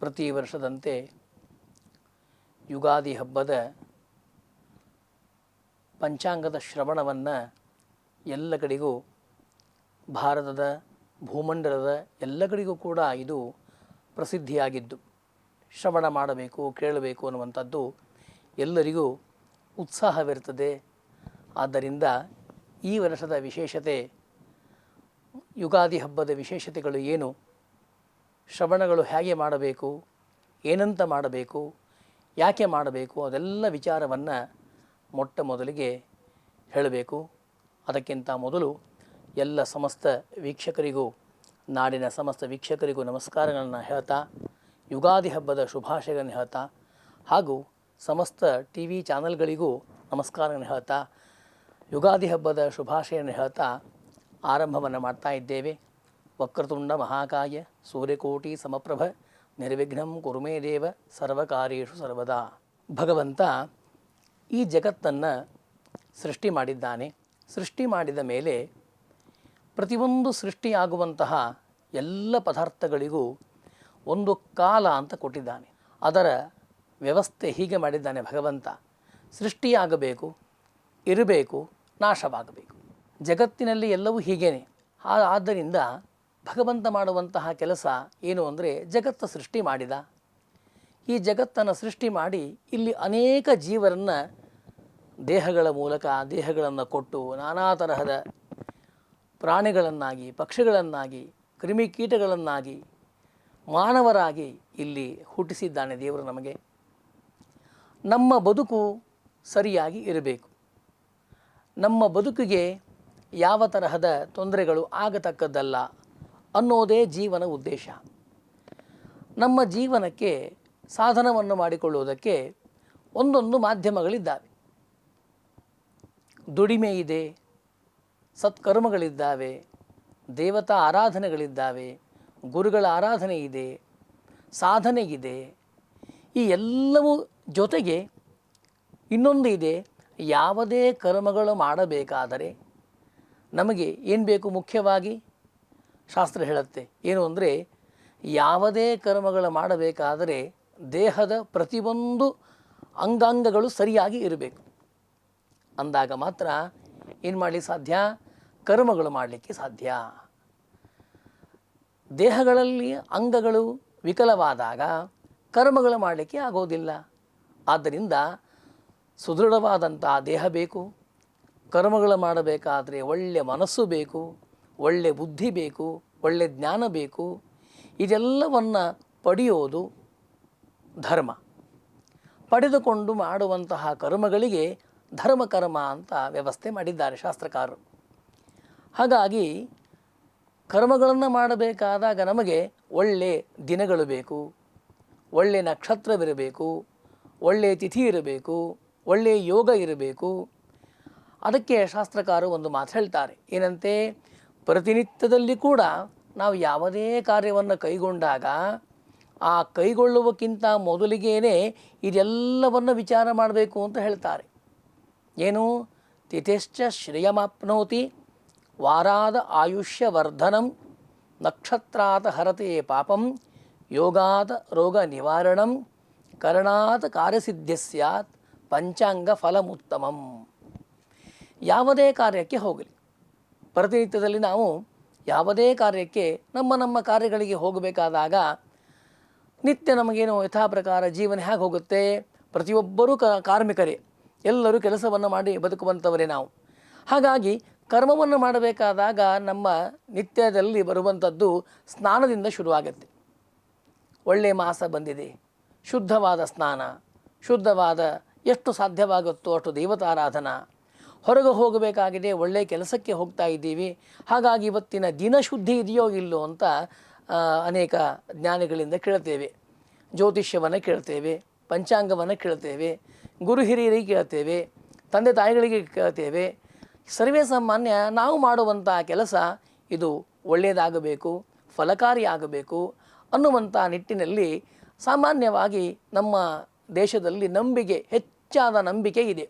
ಪ್ರತಿ ವರ್ಷದಂತೆ ಯುಗಾದಿ ಹಬ್ಬದ ಪಂಚಾಂಗದ ಶ್ರವಣವನ್ನು ಎಲ್ಲ ಕಡೆಗೂ ಭಾರತದ ಭೂಮಂಡಲದ ಎಲ್ಲ ಕಡೆಗೂ ಕೂಡ ಇದು ಪ್ರಸಿದ್ಧಿಯಾಗಿದ್ದು, ಶ್ರವಣ ಮಾಡಬೇಕು, ಕೇಳಬೇಕು ಅನ್ನುವಂಥದ್ದು ಎಲ್ಲರಿಗೂ ಉತ್ಸಾಹವಿರ್ತದೆ ಆದ್ದರಿಂದ ಈ ವರ್ಷದ ವಿಶೇಷತೆ, ಯುಗಾದಿ ಹಬ್ಬದ ವಿಶೇಷತೆಗಳು ಏನು? ಶ್ರವಣಗಳು ಹೇಗೆ ಮಾಡಬೇಕು, ಏನಂತ ಮಾಡಬೇಕು, ಯಾಕೆ ಮಾಡಬೇಕು, ಅದೆಲ್ಲ ವಿಚಾರವನ್ನು ಮೊಟ್ಟ ಮೊದಲಿಗೆ ಹೇಳಬೇಕು. ಅದಕ್ಕಿಂತ ಮೊದಲು ಎಲ್ಲ ಸಮಸ್ತ ವೀಕ್ಷಕರಿಗೂ, ನಾಡಿನ ಸಮಸ್ತ ವೀಕ್ಷಕರಿಗೂ ನಮಸ್ಕಾರಗಳನ್ನು ಹೇಳ್ತಾ, ಯುಗಾದಿ ಹಬ್ಬದ ಶುಭಾಶಯಗಳನ್ನು ಹೇಳ್ತಾ, ಹಾಗೂ ಸಮಸ್ತ ಟಿ ವಿ ಚಾನಲ್ಗಳಿಗೂ ನಮಸ್ಕಾರಗಳನ್ನು ಹೇಳ್ತಾ, ಯುಗಾದಿ ಹಬ್ಬದ ಶುಭಾಶಯವನ್ನು ಹೇಳ್ತಾ ಆರಂಭವನ್ನು ಮಾಡ್ತಾ ಇದ್ದೇವೆ. ವಕ್ರತುಂಡ ಮಹಾಕಾಯ ಸೂರ್ಯಕೋಟಿ ಸಮಪ್ರಭ ನಿರ್ವಿಘ್ನಂ ಕುರುಮೇ ದೇವ ಸರ್ವಕಾರ್ಯೇಷು ಸರ್ವದಾ ಭಗವಂತ ಈ ಜಗತ್ತನ್ನು ಸೃಷ್ಟಿ ಮಾಡಿದ್ದಾನೆ. ಸೃಷ್ಟಿ ಮಾಡಿದ ಮೇಲೆ ಪ್ರತಿಯೊಂದು ಸೃಷ್ಟಿಯಾಗುವಂತಹ ಎಲ್ಲ ಪದಾರ್ಥಗಳಿಗೂ ಒಂದು ಕಾಲ ಅಂತ ಕೊಟ್ಟಿದ್ದಾನೆ. ಅದರ ವ್ಯವಸ್ಥೆ ಹೀಗೆ ಮಾಡಿದ್ದಾನೆ ಭಗವಂತ. ಸೃಷ್ಟಿಯಾಗಬೇಕು, ಇರಬೇಕು, ನಾಶವಾಗಬೇಕು. ಜಗತ್ತಿನಲ್ಲಿ ಎಲ್ಲವೂ ಹೀಗೇನೆ. ಆದ್ದರಿಂದ ಭಗವಂತ ಮಾಡುವಂತಹ ಕೆಲಸ ಏನು ಅಂದರೆ ಜಗತ್ತು ಸೃಷ್ಟಿ ಮಾಡಿದ. ಈ ಜಗತ್ತನ್ನು ಸೃಷ್ಟಿ ಮಾಡಿ ಇಲ್ಲಿ ಅನೇಕ ಜೀವರನ್ನು ದೇಹಗಳ ಮೂಲಕ, ದೇಹಗಳನ್ನು ಕೊಟ್ಟು ನಾನಾ ತರಹದ ಪ್ರಾಣಿಗಳನ್ನಾಗಿ, ಪಕ್ಷಿಗಳನ್ನಾಗಿ ಕ್ರಿಮಿಕೀಟಗಳನ್ನಾಗಿ ಮಾನವರಾಗಿ ಇಲ್ಲಿ ಹುಟ್ಟಿಸಿದ್ದಾನೆ ದೇವರು ನಮಗೆ. ನಮ್ಮ ಬದುಕು ಸರಿಯಾಗಿ ಇರಬೇಕು. ನಮ್ಮ ಬದುಕಿಗೆ ಯಾವ ತರಹದ ತೊಂದರೆಗಳು ಆಗತಕ್ಕದ್ದಲ್ಲ ಅನ್ನೋದೇ ಜೀವನ ಉದ್ದೇಶ. ನಮ್ಮ ಜೀವನಕ್ಕೆ ಸಾಧನವನ್ನು ಮಾಡಿಕೊಳ್ಳುವುದಕ್ಕೆ ಒಂದೊಂದು ಮಾಧ್ಯಮಗಳಿದ್ದಾವೆ. ದುಡಿಮೆ ಇದೆ, ಸತ್ಕರ್ಮಗಳಿದ್ದಾವೆ, ದೇವತಾ ಆರಾಧನೆಗಳಿದ್ದಾವೆ, ಗುರುಗಳ ಆರಾಧನೆ ಇದೆ, ಸಾಧನೆ ಇದೆ. ಈ ಎಲ್ಲವೂ ಜೊತೆಗೆ ಇನ್ನೊಂದು ಇದೆ, ಯಾವುದೇ ಕರ್ಮಗಳು ಮಾಡಬೇಕಾದರೆ ನಮಗೆ ಏನು ಬೇಕು ಮುಖ್ಯವಾಗಿ? ಶಾಸ್ತ್ರ ಹೇಳುತ್ತೆ. ಏನು ಅಂದರೆ, ಯಾವುದೇ ಕರ್ಮಗಳು ಮಾಡಬೇಕಾದರೆ ದೇಹದ ಪ್ರತಿಯೊಂದು ಅಂಗಾಂಗಗಳು ಸರಿಯಾಗಿ ಇರಬೇಕು. ಅಂದಾಗ ಮಾತ್ರ ಏನು ಮಾಡಲಿಕ್ಕೆ ಸಾಧ್ಯ? ಕರ್ಮಗಳು ಮಾಡಲಿಕ್ಕೆ ಸಾಧ್ಯ. ದೇಹಗಳಲ್ಲಿ ಅಂಗಗಳು ವಿಕಲವಾದಾಗ ಕರ್ಮಗಳು ಮಾಡಲಿಕ್ಕೆ ಆಗೋದಿಲ್ಲ. ಆದ್ದರಿಂದ ಸುದೃಢವಾದಂಥ ದೇಹ ಬೇಕು. ಕರ್ಮಗಳು ಮಾಡಬೇಕಾದರೆ ಒಳ್ಳೆಯ ಮನಸ್ಸು ಬೇಕು. ಒಳ್ಳೆಯ ಬುದ್ಧಿ ಬೇಕು, ಒಳ್ಳೆ ಜ್ಞಾನ ಬೇಕು, ಇದೆಲ್ಲವನ್ನು ಪಡೆಯೋದು ಧರ್ಮ. ಪಡೆದುಕೊಂಡು ಮಾಡುವಂತಹ ಕರ್ಮಗಳಿಗೆ ಧರ್ಮ, ಕರ್ಮ ಅಂತ ವ್ಯವಸ್ಥೆ ಮಾಡಿದ್ದಾರೆ ಶಾಸ್ತ್ರಕಾರರು. ಹಾಗಾಗಿ ಕರ್ಮಗಳನ್ನು ಮಾಡಬೇಕಾದಾಗ ನಮಗೆ ಒಳ್ಳೆ ದಿನಗಳು ಬೇಕು, ಒಳ್ಳೆ ನಕ್ಷತ್ರವಿರಬೇಕು ಒಳ್ಳೆಯ ತಿಥಿ ಇರಬೇಕು ಒಳ್ಳೆಯ ಯೋಗ ಇರಬೇಕು. ಅದಕ್ಕೆ ಶಾಸ್ತ್ರಕಾರರು ಒಂದು ಮಾತು ಹೇಳ್ತಾರೆ. ಏನಂತೆ? ಪ್ರತಿನಿತ್ಯದಲ್ಲಿ ಕೂಡ ನಾವು ಯಾವುದೇ ಕಾರ್ಯವನ್ನು ಕೈಗೊಂಡಾಗ ಆ ಕೈಗೊಳ್ಳುವಕ್ಕಿಂತ ಮೊದಲಿಗೇನೆ ಇದೆಲ್ಲವನ್ನು ವಿಚಾರ ಮಾಡಬೇಕು ಅಂತ ಹೇಳ್ತಾರೆ. ಏನು? ತಿಥಿಶ್ಚ ಶ್ರೇಯಮಾಪ್ನೋತಿ ವಾರಾದ ಆಯುಷ್ಯವರ್ಧನಂ ನಕ್ಷತ್ರಾತ ಹರತೆ ಪಾಪಂ ಯೋಗಾತ ರೋಗ ನಿವಾರಣಂ ಕರ್ಣಾತ್ ಕಾರ್ಯಸಿದ್ಧ ಸ್ಯಾತ್ ಪಂಚಾಂಗ ಫಲಮುತ್ತಮಂ. ಯಾವುದೇ ಕಾರ್ಯಕ್ಕೆ ಹೋಗಲಿ. ಪ್ರತಿನಿತ್ಯದಲ್ಲಿ ನಾವು ಯಾವುದೇ ಕಾರ್ಯಕ್ಕೆ ನಮ್ಮ ನಮ್ಮ ಕಾರ್ಯಗಳಿಗೆ ಹೋಗಬೇಕಾದಾಗ ನಿತ್ಯ ನಮಗೇನು ಯಥಾ ಪ್ರಕಾರ ಜೀವನ ಹೇಗೆ ಹೋಗುತ್ತೆ? ಪ್ರತಿಯೊಬ್ಬರೂ ಕ ಕಾರ್ಮಿಕರೇ. ಎಲ್ಲರೂ ಕೆಲಸವನ್ನು ಮಾಡಿ ಬದುಕುವಂಥವರೇ ನಾವು. ಹಾಗಾಗಿ ಕರ್ಮವನ್ನು ಮಾಡಬೇಕಾದಾಗ ನಮ್ಮ ನಿತ್ಯದಲ್ಲಿ ಬರುವಂಥದ್ದು ಸ್ನಾನದಿಂದ ಶುರುವಾಗುತ್ತೆ. ಒಳ್ಳೆಯ ಮಾಸ ಬಂದಿದೆ. ಶುದ್ಧವಾದ ಸ್ನಾನ, ಶುದ್ಧವಾದ ಎಷ್ಟು ಸಾಧ್ಯವಾಗುತ್ತೋ ಅಷ್ಟು ದೇವತಾರಾಧನಾ. ಹೊರಗೆ ಹೋಗಬೇಕಾಗಿದೆ ಒಳ್ಳೆಯ ಕೆಲಸಕ್ಕೆ ಹೋಗ್ತಾ ಇದ್ದೀವಿ. ಹಾಗಾಗಿ ಇವತ್ತಿನ ದಿನ ಶುದ್ಧಿ ಇದೆಯೋ ಇಲ್ಲೋ ಅಂತ ಅನೇಕ ಜ್ಞಾನಿಗಳಿಂದ ಕೇಳ್ತೇವೆ. ಜ್ಯೋತಿಷ್ಯವನ್ನು ಕೇಳ್ತೇವೆ, ಪಂಚಾಂಗವನ್ನು ಕೇಳ್ತೇವೆ, ಗುರು ಹಿರಿಯರಿಗೆ ಕೇಳ್ತೇವೆ, ತಂದೆ ತಾಯಿಗಳಿಗೆ ಕೇಳ್ತೇವೆ. ಸರ್ವೇ ಸಾಮಾನ್ಯ ನಾವು ಮಾಡುವಂಥ ಕೆಲಸ ಇದು ಒಳ್ಳೆಯದಾಗಬೇಕು, ಫಲಕಾರಿ ಆಗಬೇಕು ಅನ್ನುವಂಥ ನಿಟ್ಟಿನಲ್ಲಿ ಸಾಮಾನ್ಯವಾಗಿ ನಮ್ಮ ದೇಶದಲ್ಲಿ ನಂಬಿಕೆ, ಹೆಚ್ಚಾದ ನಂಬಿಕೆ ಇದೆ.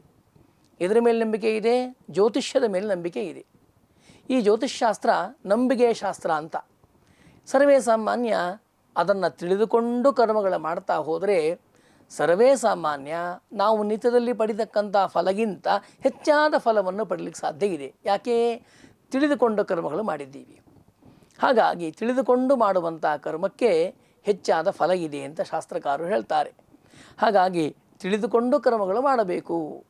ಇದರ ಮೇಲೆ ನಂಬಿಕೆ ಇದೆ, ಜ್ಯೋತಿಷ್ಯದ ಮೇಲೆ ನಂಬಿಕೆ ಇದೆ. ಈ ಜ್ಯೋತಿಷ್ಶಾಸ್ತ್ರ ನಂಬಿಕೆಯ ಶಾಸ್ತ್ರ ಅಂತ. ಸರ್ವೇ ಸಾಮಾನ್ಯ ಅದನ್ನು ತಿಳಿದುಕೊಂಡು ಕರ್ಮಗಳ ಮಾಡ್ತಾ ಹೋದರೆ ಸರ್ವೇ ಸಾಮಾನ್ಯ ನಾವು ನಿತ್ಯದಲ್ಲಿ ಪಡಿತಕ್ಕಂಥ ಫಲಗಿಂತ ಹೆಚ್ಚಾದ ಫಲವನ್ನು ಪಡಲಿಕ್ಕೆ ಸಾಧ್ಯ ಇದೆ. ಯಾಕೆ? ತಿಳಿದುಕೊಂಡು ಕರ್ಮಗಳು ಮಾಡಿದ್ದೀವಿ. ಹಾಗಾಗಿ ತಿಳಿದುಕೊಂಡು ಮಾಡುವಂಥ ಕರ್ಮಕ್ಕೆ ಹೆಚ್ಚಾದ ಫಲ ಇದೆ ಅಂತ ಶಾಸ್ತ್ರಕಾರರು ಹೇಳ್ತಾರೆ. ಹಾಗಾಗಿ ತಿಳಿದುಕೊಂಡು ಕರ್ಮಗಳು ಮಾಡಬೇಕು.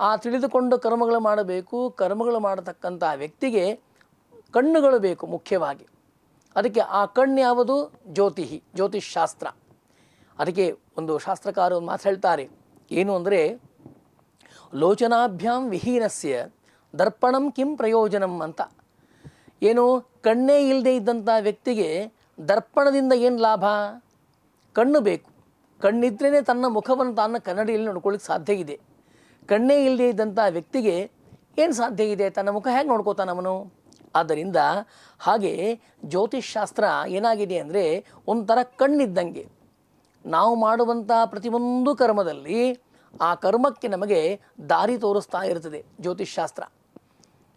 ಆ ತಿಳಿದುಕೊಂಡು ಕರ್ಮಗಳು ಮಾಡಬೇಕು, ಕರ್ಮಗಳು ಮಾಡತಕ್ಕಂಥ ವ್ಯಕ್ತಿಗೆ ಕಣ್ಣುಗಳು ಬೇಕು ಮುಖ್ಯವಾಗಿ. ಅದಕ್ಕೆ ಆ ಕಣ್ಣು ಯಾವುದು? ಜ್ಯೋತಿ ಶಾಸ್ತ್ರ ಅದಕ್ಕೆ ಒಂದು ಶಾಸ್ತ್ರಕಾರ ಒಂದು ಮಾತು ಹೇಳ್ತಾರೆ. ಏನು ಅಂದರೆ, ಲೋಚನಾಭ್ಯಾಂ ವಿಹೀನಸ್ಯ ದರ್ಪಣಂ ಕಿಂ ಪ್ರಯೋಜನಂ ಅಂತ. ಏನು? ಕಣ್ಣೇ ಇಲ್ಲದೆ ಇದ್ದಂಥ ವ್ಯಕ್ತಿಗೆ ದರ್ಪಣದಿಂದ ಏನು ಲಾಭ? ಕಣ್ಣು ಬೇಕು. ಕಣ್ಣಿದ್ರೇ ತನ್ನ ಮುಖವನ್ನು ತಾನು ಕನ್ನಡಿಯಲ್ಲಿ ನೋಡ್ಕೊಳ್ಳಿಕ್ಕೆ ಸಾಧ್ಯ ಇದೆ. ಕಣ್ಣೇ ಇಲ್ಲದೇ ಇದ್ದಂಥ ವ್ಯಕ್ತಿಗೆ ಏನು ಸಾಧ್ಯ ಇದೆ? ತನ್ನ ಮುಖ ಹೇಗೆ ನೋಡ್ಕೋತಾನೆ ಅವನು? ಆದ್ದರಿಂದ ಹಾಗೆ ಜ್ಯೋತಿಷ್ ಶಾಸ್ತ್ರ ಏನಾಗಿದೆ ಅಂದರೆ ಒಂಥರ ಕಣ್ಣಿದ್ದಂಗೆ. ನಾವು ಮಾಡುವಂಥ ಪ್ರತಿಯೊಂದು ಕರ್ಮದಲ್ಲಿ ಆ ಕರ್ಮಕ್ಕೆ ನಮಗೆ ದಾರಿ ತೋರಿಸ್ತಾ ಇರ್ತದೆ ಜ್ಯೋತಿಷ್ ಶಾಸ್ತ್ರ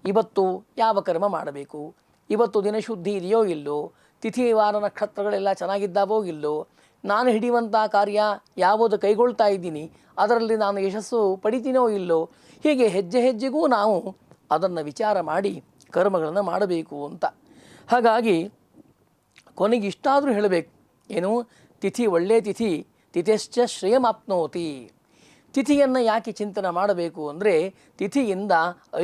ಇವತ್ತು ಯಾವ ಕರ್ಮ ಮಾಡಬೇಕು? ಇವತ್ತು ದಿನಶುದ್ಧಿ ಇದೆಯೋ ಇಲ್ಲೋ? ತಿಥಿ ವಾರ ನಕ್ಷತ್ರಗಳೆಲ್ಲ ಚೆನ್ನಾಗಿದ್ದಾವೋ ಇಲ್ಲೋ? ನಾನು ಹಿಡಿಯುವಂಥ ಕಾರ್ಯ ಯಾವುದು ಕೈಗೊಳ್ತಾ ಇದ್ದೀನಿ, ಅದರಲ್ಲಿ ನಾನು ಯಶಸ್ಸು ಪಡಿತೀನೋ ಇಲ್ಲೋ, ಹೀಗೆ ಹೆಜ್ಜೆ ಹೆಜ್ಜೆಗೂ ನಾವು ಅದನ್ನು ವಿಚಾರ ಮಾಡಿ ಕರ್ಮಗಳನ್ನು ಮಾಡಬೇಕು ಅಂತ. ಹಾಗಾಗಿ ಕೊನೆಗೆ ಇಷ್ಟಾದರೂ ಹೇಳಬೇಕು, ಏನು? ತಿಥಿ ಒಳ್ಳೆಯ ತಿಥಿ, ತಿಥಿಶ್ಚ ಶ್ರೇಯಮಾಪ್ನೋತಿ. ತಿಥಿಯನ್ನು ಯಾಕೆ ಚಿಂತನೆ ಮಾಡಬೇಕು ಅಂದರೆ ತಿಥಿಯಿಂದ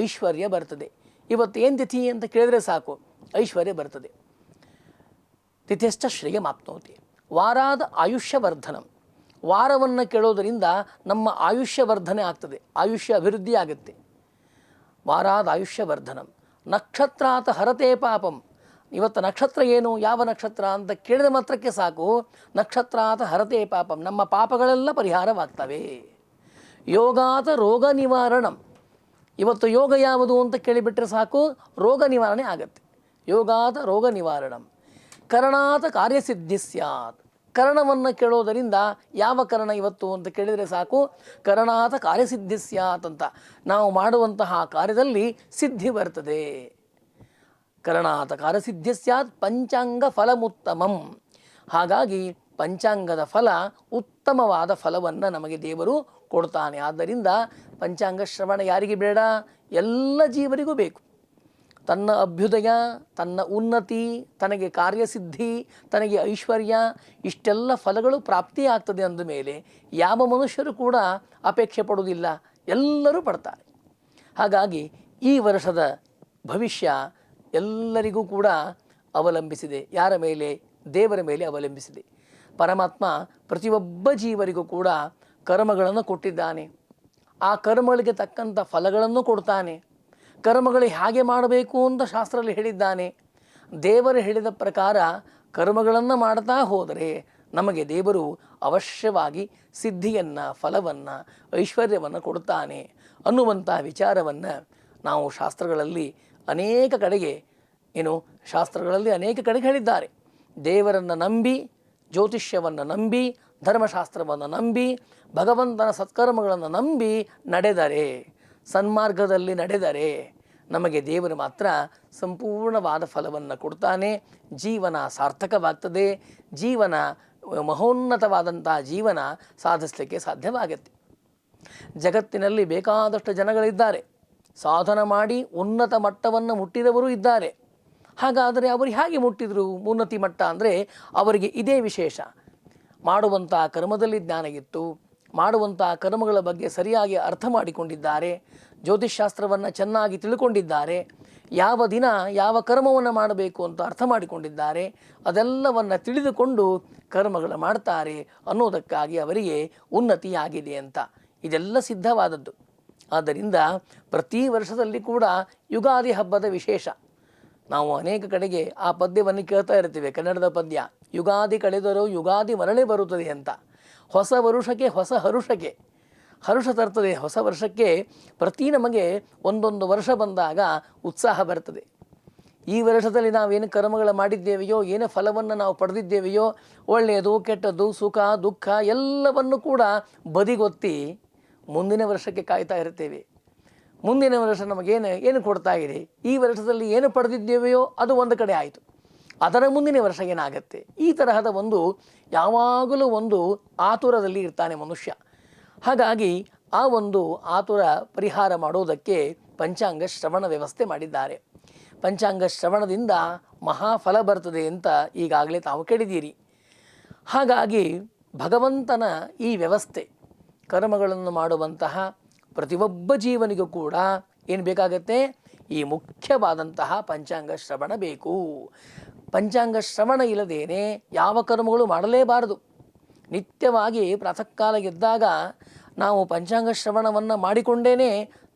ಐಶ್ವರ್ಯ ಬರ್ತದೆ. ಇವತ್ತು ಏನು ತಿಥಿ ಅಂತ ಕೇಳಿದರೆ ಸಾಕು, ಐಶ್ವರ್ಯ ಬರ್ತದೆ. ತಿಥಿಶ್ಚ ಶ್ರೇಯಮಾಪ್ನೋತಿ. ವಾರಾದ ಆಯುಷ್ಯ ವರ್ಧನಂ ವಾರವನ್ನು ಕೇಳೋದರಿಂದ ನಮ್ಮ ಆಯುಷ್ಯ ವರ್ಧನೆ ಆಗ್ತದೆ, ಆಯುಷ್ಯ ಅಭಿವೃದ್ಧಿ ಆಗುತ್ತೆ. ವಾರಾದ ಆಯುಷ್ಯ ವರ್ಧನಂ ನಕ್ಷತ್ರಾತ ಹರತೆ ಪಾಪಂ. ಇವತ್ತು ನಕ್ಷತ್ರ ಏನು, ಯಾವ ನಕ್ಷತ್ರ ಅಂತ ಕೇಳಿದ ಮಾತ್ರಕ್ಕೆ ಸಾಕು. ನಕ್ಷತ್ರಾತ ಹರತೆ ಪಾಪಂ. ನಮ್ಮ ಪಾಪಗಳೆಲ್ಲ ಪರಿಹಾರವಾಗ್ತವೆ. ಯೋಗಾತ ರೋಗ ಇವತ್ತು ಯೋಗ ಯಾವುದು ಅಂತ ಕೇಳಿಬಿಟ್ರೆ ಸಾಕು, ರೋಗ ನಿವಾರಣೆ ಆಗತ್ತೆ. ಯೋಗಾತ ರೋಗ ನಿವಾರಣಂ. ಕರಣಾತ ಕಾರ್ಯಸಿದ್ಧಿ ಸ್ಯಾತ್. ಕರ್ಣವನ್ನು ಕೇಳೋದರಿಂದ ಯಾವ ಕರ್ಣ ಇವತ್ತು ಅಂತ ಕೇಳಿದರೆ ಸಾಕು. ಕರಣಾತ ಕಾರ್ಯಸಿದ್ಧಿ ಅಂತ. ನಾವು ಮಾಡುವಂತಹ ಕಾರ್ಯದಲ್ಲಿ ಸಿದ್ಧಿ ಬರ್ತದೆ. ಕರಣಾತ ಕಾರ್ಯಸಿದ್ಧಿ ಸ್ಯಾತ್ ಪಂಚಾಂಗ ಫಲಮುತ್ತಮಂ. ಹಾಗಾಗಿ ಪಂಚಾಂಗದ ಫಲ ಉತ್ತಮವಾದ ಫಲವನ್ನು ನಮಗೆ ದೇವರು ಕೊಡ್ತಾನೆ. ಆದ್ದರಿಂದ ಪಂಚಾಂಗ ಶ್ರವಣ ಯಾರಿಗೆ ಬೇಡ? ಎಲ್ಲ ಜೀವರಿಗೂ ಬೇಕು. ತನ್ನ ಅಭ್ಯುದಯ, ತನ್ನ ಉನ್ನತಿ, ತನಗೆ ಕಾರ್ಯಸಿದ್ಧಿ, ತನಗೆ ಐಶ್ವರ್ಯ, ಇಷ್ಟೆಲ್ಲ ಫಲಗಳು ಪ್ರಾಪ್ತಿಯಾಗ್ತದೆ ಅಂದ ಮೇಲೆ ಯಾವ ಮನುಷ್ಯರು ಕೂಡ ಅಪೇಕ್ಷೆ ಪಡುವುದಿಲ್ಲ. ಎಲ್ಲರೂ ಪಡ್ತಾರೆ. ಹಾಗಾಗಿ ಈ ವರ್ಷದ ಭವಿಷ್ಯ ಎಲ್ಲರಿಗೂ ಕೂಡ ಅವಲಂಬಿಸಿದೆ. ಯಾರ ಮೇಲೆ? ದೇವರ ಮೇಲೆ ಅವಲಂಬಿಸಿದೆ. ಪರಮಾತ್ಮ ಪ್ರತಿಯೊಬ್ಬ ಜೀವರಿಗೂ ಕೂಡ ಕರ್ಮಗಳನ್ನು ಕೊಟ್ಟಿದ್ದಾನೆ. ಆ ಕರ್ಮಗಳಿಗೆ ತಕ್ಕಂಥ ಫಲಗಳನ್ನು ಕೊಡ್ತಾನೆ. ಕರ್ಮಗಳು ಹೇಗೆ ಮಾಡಬೇಕು ಅಂತ ಶಾಸ್ತ್ರದಲ್ಲಿ ಹೇಳಿದ್ದಾನೆ. ದೇವರು ಹೇಳಿದ ಪ್ರಕಾರ ಕರ್ಮಗಳನ್ನು ಮಾಡ್ತಾ ಹೋದರೆ ನಮಗೆ ದೇವರು ಅವಶ್ಯವಾಗಿ ಸಿದ್ಧಿಯನ್ನು, ಫಲವನ್ನು, ಐಶ್ವರ್ಯವನ್ನು ಕೊಡ್ತಾನೆ ಅನ್ನುವಂಥ ವಿಚಾರವನ್ನು ನಾವು ಶಾಸ್ತ್ರಗಳಲ್ಲಿ ಅನೇಕ ಕಡೆಗೆ, ಏನು ಶಾಸ್ತ್ರಗಳಲ್ಲಿ ಅನೇಕ ಕಡೆಗೆ ಹೇಳಿದ್ದಾರೆ. ದೇವರನ್ನು ನಂಬಿ, ಜ್ಯೋತಿಷ್ಯವನ್ನು ನಂಬಿ, ಧರ್ಮಶಾಸ್ತ್ರವನ್ನು ನಂಬಿ, ಭಗವಂತನ ಸತ್ಕರ್ಮಗಳನ್ನು ನಂಬಿ ನಡೆದರೆ, ಸನ್ಮಾರ್ಗದಲ್ಲಿ ನಡೆದರೆ ನಮಗೆ ದೇವರು ಮಾತ್ರ ಸಂಪೂರ್ಣವಾದ ಫಲವನ್ನು ಕೊಡ್ತಾನೆ. ಜೀವನ ಸಾರ್ಥಕವಾಗ್ತದೆ. ಜೀವನ ಮಹೋನ್ನತವಾದಂಥ ಜೀವನ ಸಾಧಿಸಲಿಕ್ಕೆ ಸಾಧ್ಯವಾಗುತ್ತೆ. ಜಗತ್ತಿನಲ್ಲಿ ಬೇಕಾದಷ್ಟು ಜನಗಳಿದ್ದಾರೆ. ಸಾಧನ ಮಾಡಿ ಉನ್ನತ ಮಟ್ಟವನ್ನು ಮುಟ್ಟಿದವರು ಇದ್ದಾರೆ. ಹಾಗಾದರೆ ಅವರು ಹೇಗೆ ಮುಟ್ಟಿದರು? ಉನ್ನತಿ ಮಟ್ಟ ಅಂದರೆ ಅವರಿಗೆ ಇದೇ ವಿಶೇಷ. ಮಾಡುವಂಥ ಕರ್ಮದಲ್ಲಿ ಜ್ಞಾನ ಇತ್ತು. ಮಾಡುವಂಥ ಕರ್ಮಗಳ ಬಗ್ಗೆ ಸರಿಯಾಗಿ ಅರ್ಥ ಮಾಡಿಕೊಂಡಿದ್ದಾರೆ. ಜ್ಯೋತಿಷ್ಶಾಸ್ತ್ರವನ್ನು ಚೆನ್ನಾಗಿ ತಿಳ್ಕೊಂಡಿದ್ದಾರೆ, ಯಾವ ದಿನ ಯಾವ ಕರ್ಮವನ್ನು ಮಾಡಬೇಕು ಅಂತ ಅರ್ಥ ಮಾಡಿಕೊಂಡಿದ್ದಾರೆ, ಅದೆಲ್ಲವನ್ನು ತಿಳಿದುಕೊಂಡು ಕರ್ಮಗಳು ಮಾಡ್ತಾರೆ ಅನ್ನೋದಕ್ಕಾಗಿ ಅವರಿಗೆ ಉನ್ನತಿಯಾಗಿದೆ ಅಂತ. ಇದೆಲ್ಲ ಸಿದ್ಧವಾದದ್ದು. ಆದ್ದರಿಂದ ಪ್ರತಿ ವರ್ಷದಲ್ಲಿ ಕೂಡ ಯುಗಾದಿ ಹಬ್ಬದ ವಿಶೇಷ. ನಾವು ಅನೇಕ ಕಡೆಗೆ ಆ ಪದ್ಯವನ್ನು ಕೇಳ್ತಾ ಇರ್ತೀವಿ, ಕನ್ನಡದ ಪದ್ಯ, ಯುಗಾದಿ ಕಳೆದರೂ ಯುಗಾದಿ ಮರಳಿ ಬರುತ್ತದೆ ಅಂತ. ಹೊಸ ವರುಷಕ್ಕೆ ಹೊಸ ಹರುಷಕ್ಕೆ. ಹರುಷ ತರ್ತದೆ ಹೊಸ ವರ್ಷಕ್ಕೆ ಪ್ರತಿ ನಮಗೆ ಒಂದೊಂದು ವರ್ಷ ಬಂದಾಗ ಉತ್ಸಾಹ ಬರ್ತದೆ. ಈ ವರ್ಷದಲ್ಲಿ ನಾವೇನು ಕರ್ಮಗಳು ಮಾಡಿದ್ದೇವೆಯೋ, ಏನು ಫಲವನ್ನು ನಾವು ಪಡೆದಿದ್ದೇವೆಯೋ, ಒಳ್ಳೆಯದು, ಕೆಟ್ಟದ್ದು, ಸುಖ, ದುಃಖ ಎಲ್ಲವನ್ನು ಕೂಡ ಬದಿಗೊತ್ತಿ ಮುಂದಿನ ವರ್ಷಕ್ಕೆ ಕಾಯ್ತಾ ಇರ್ತೇವೆ ಮುಂದಿನ ವರ್ಷ ನಮಗೇನು, ಏನು ಕೊಡ್ತಾ ಇದೆ? ಈ ವರ್ಷದಲ್ಲಿ ಏನು ಪಡೆದಿದ್ದೇವೆಯೋ, ಅದು ಒಂದು ಕಡೆ ಆಯಿತು. ಅದರ ಮುಂದಿನ ವರ್ಷ ಏನಾಗುತ್ತೆ? ಈ ತರಹದ ಒಂದು ಯಾವಾಗಲೂ ಒಂದು ಆತುರದಲ್ಲಿ ಇರ್ತಾನೆ ಮನುಷ್ಯ. ಹಾಗಾಗಿ ಆ ಒಂದು ಆತುರ ಪರಿಹಾರ ಮಾಡೋದಕ್ಕೆ ಪಂಚಾಂಗ ಶ್ರವಣ ವ್ಯವಸ್ಥೆ ಮಾಡಿದ್ದಾರೆ. ಪಂಚಾಂಗ ಶ್ರವಣದಿಂದ ಮಹಾಫಲ ಬರ್ತದೆ ಅಂತ ಈಗಾಗಲೇ ತಾವು ಕೇಳಿದ್ದೀರಿ. ಹಾಗಾಗಿ ಭಗವಂತನ ಈ ವ್ಯವಸ್ಥೆ, ಕರ್ಮಗಳನ್ನು ಮಾಡುವಂತಹ ಪ್ರತಿಯೊಬ್ಬ ಜೀವನಿಗೂ ಕೂಡ ಏನು ಬೇಕಾಗತ್ತೆ? ಈ ಮುಖ್ಯವಾದಂತಹ ಪಂಚಾಂಗ ಶ್ರವಣ ಬೇಕು. ಪಂಚಾಂಗ ಶ್ರವಣ ಇಲ್ಲದೇನೆ ಯಾವ ಕರ್ಮಗಳು ಮಾಡಲೇಬಾರದು. ನಿತ್ಯವಾಗಿ ಪ್ರಾತಃ ಕಾಲ ಎದ್ದಾಗ ನಾವು ಪಂಚಾಂಗ ಶ್ರವಣವನ್ನು ಮಾಡಿಕೊಂಡೇ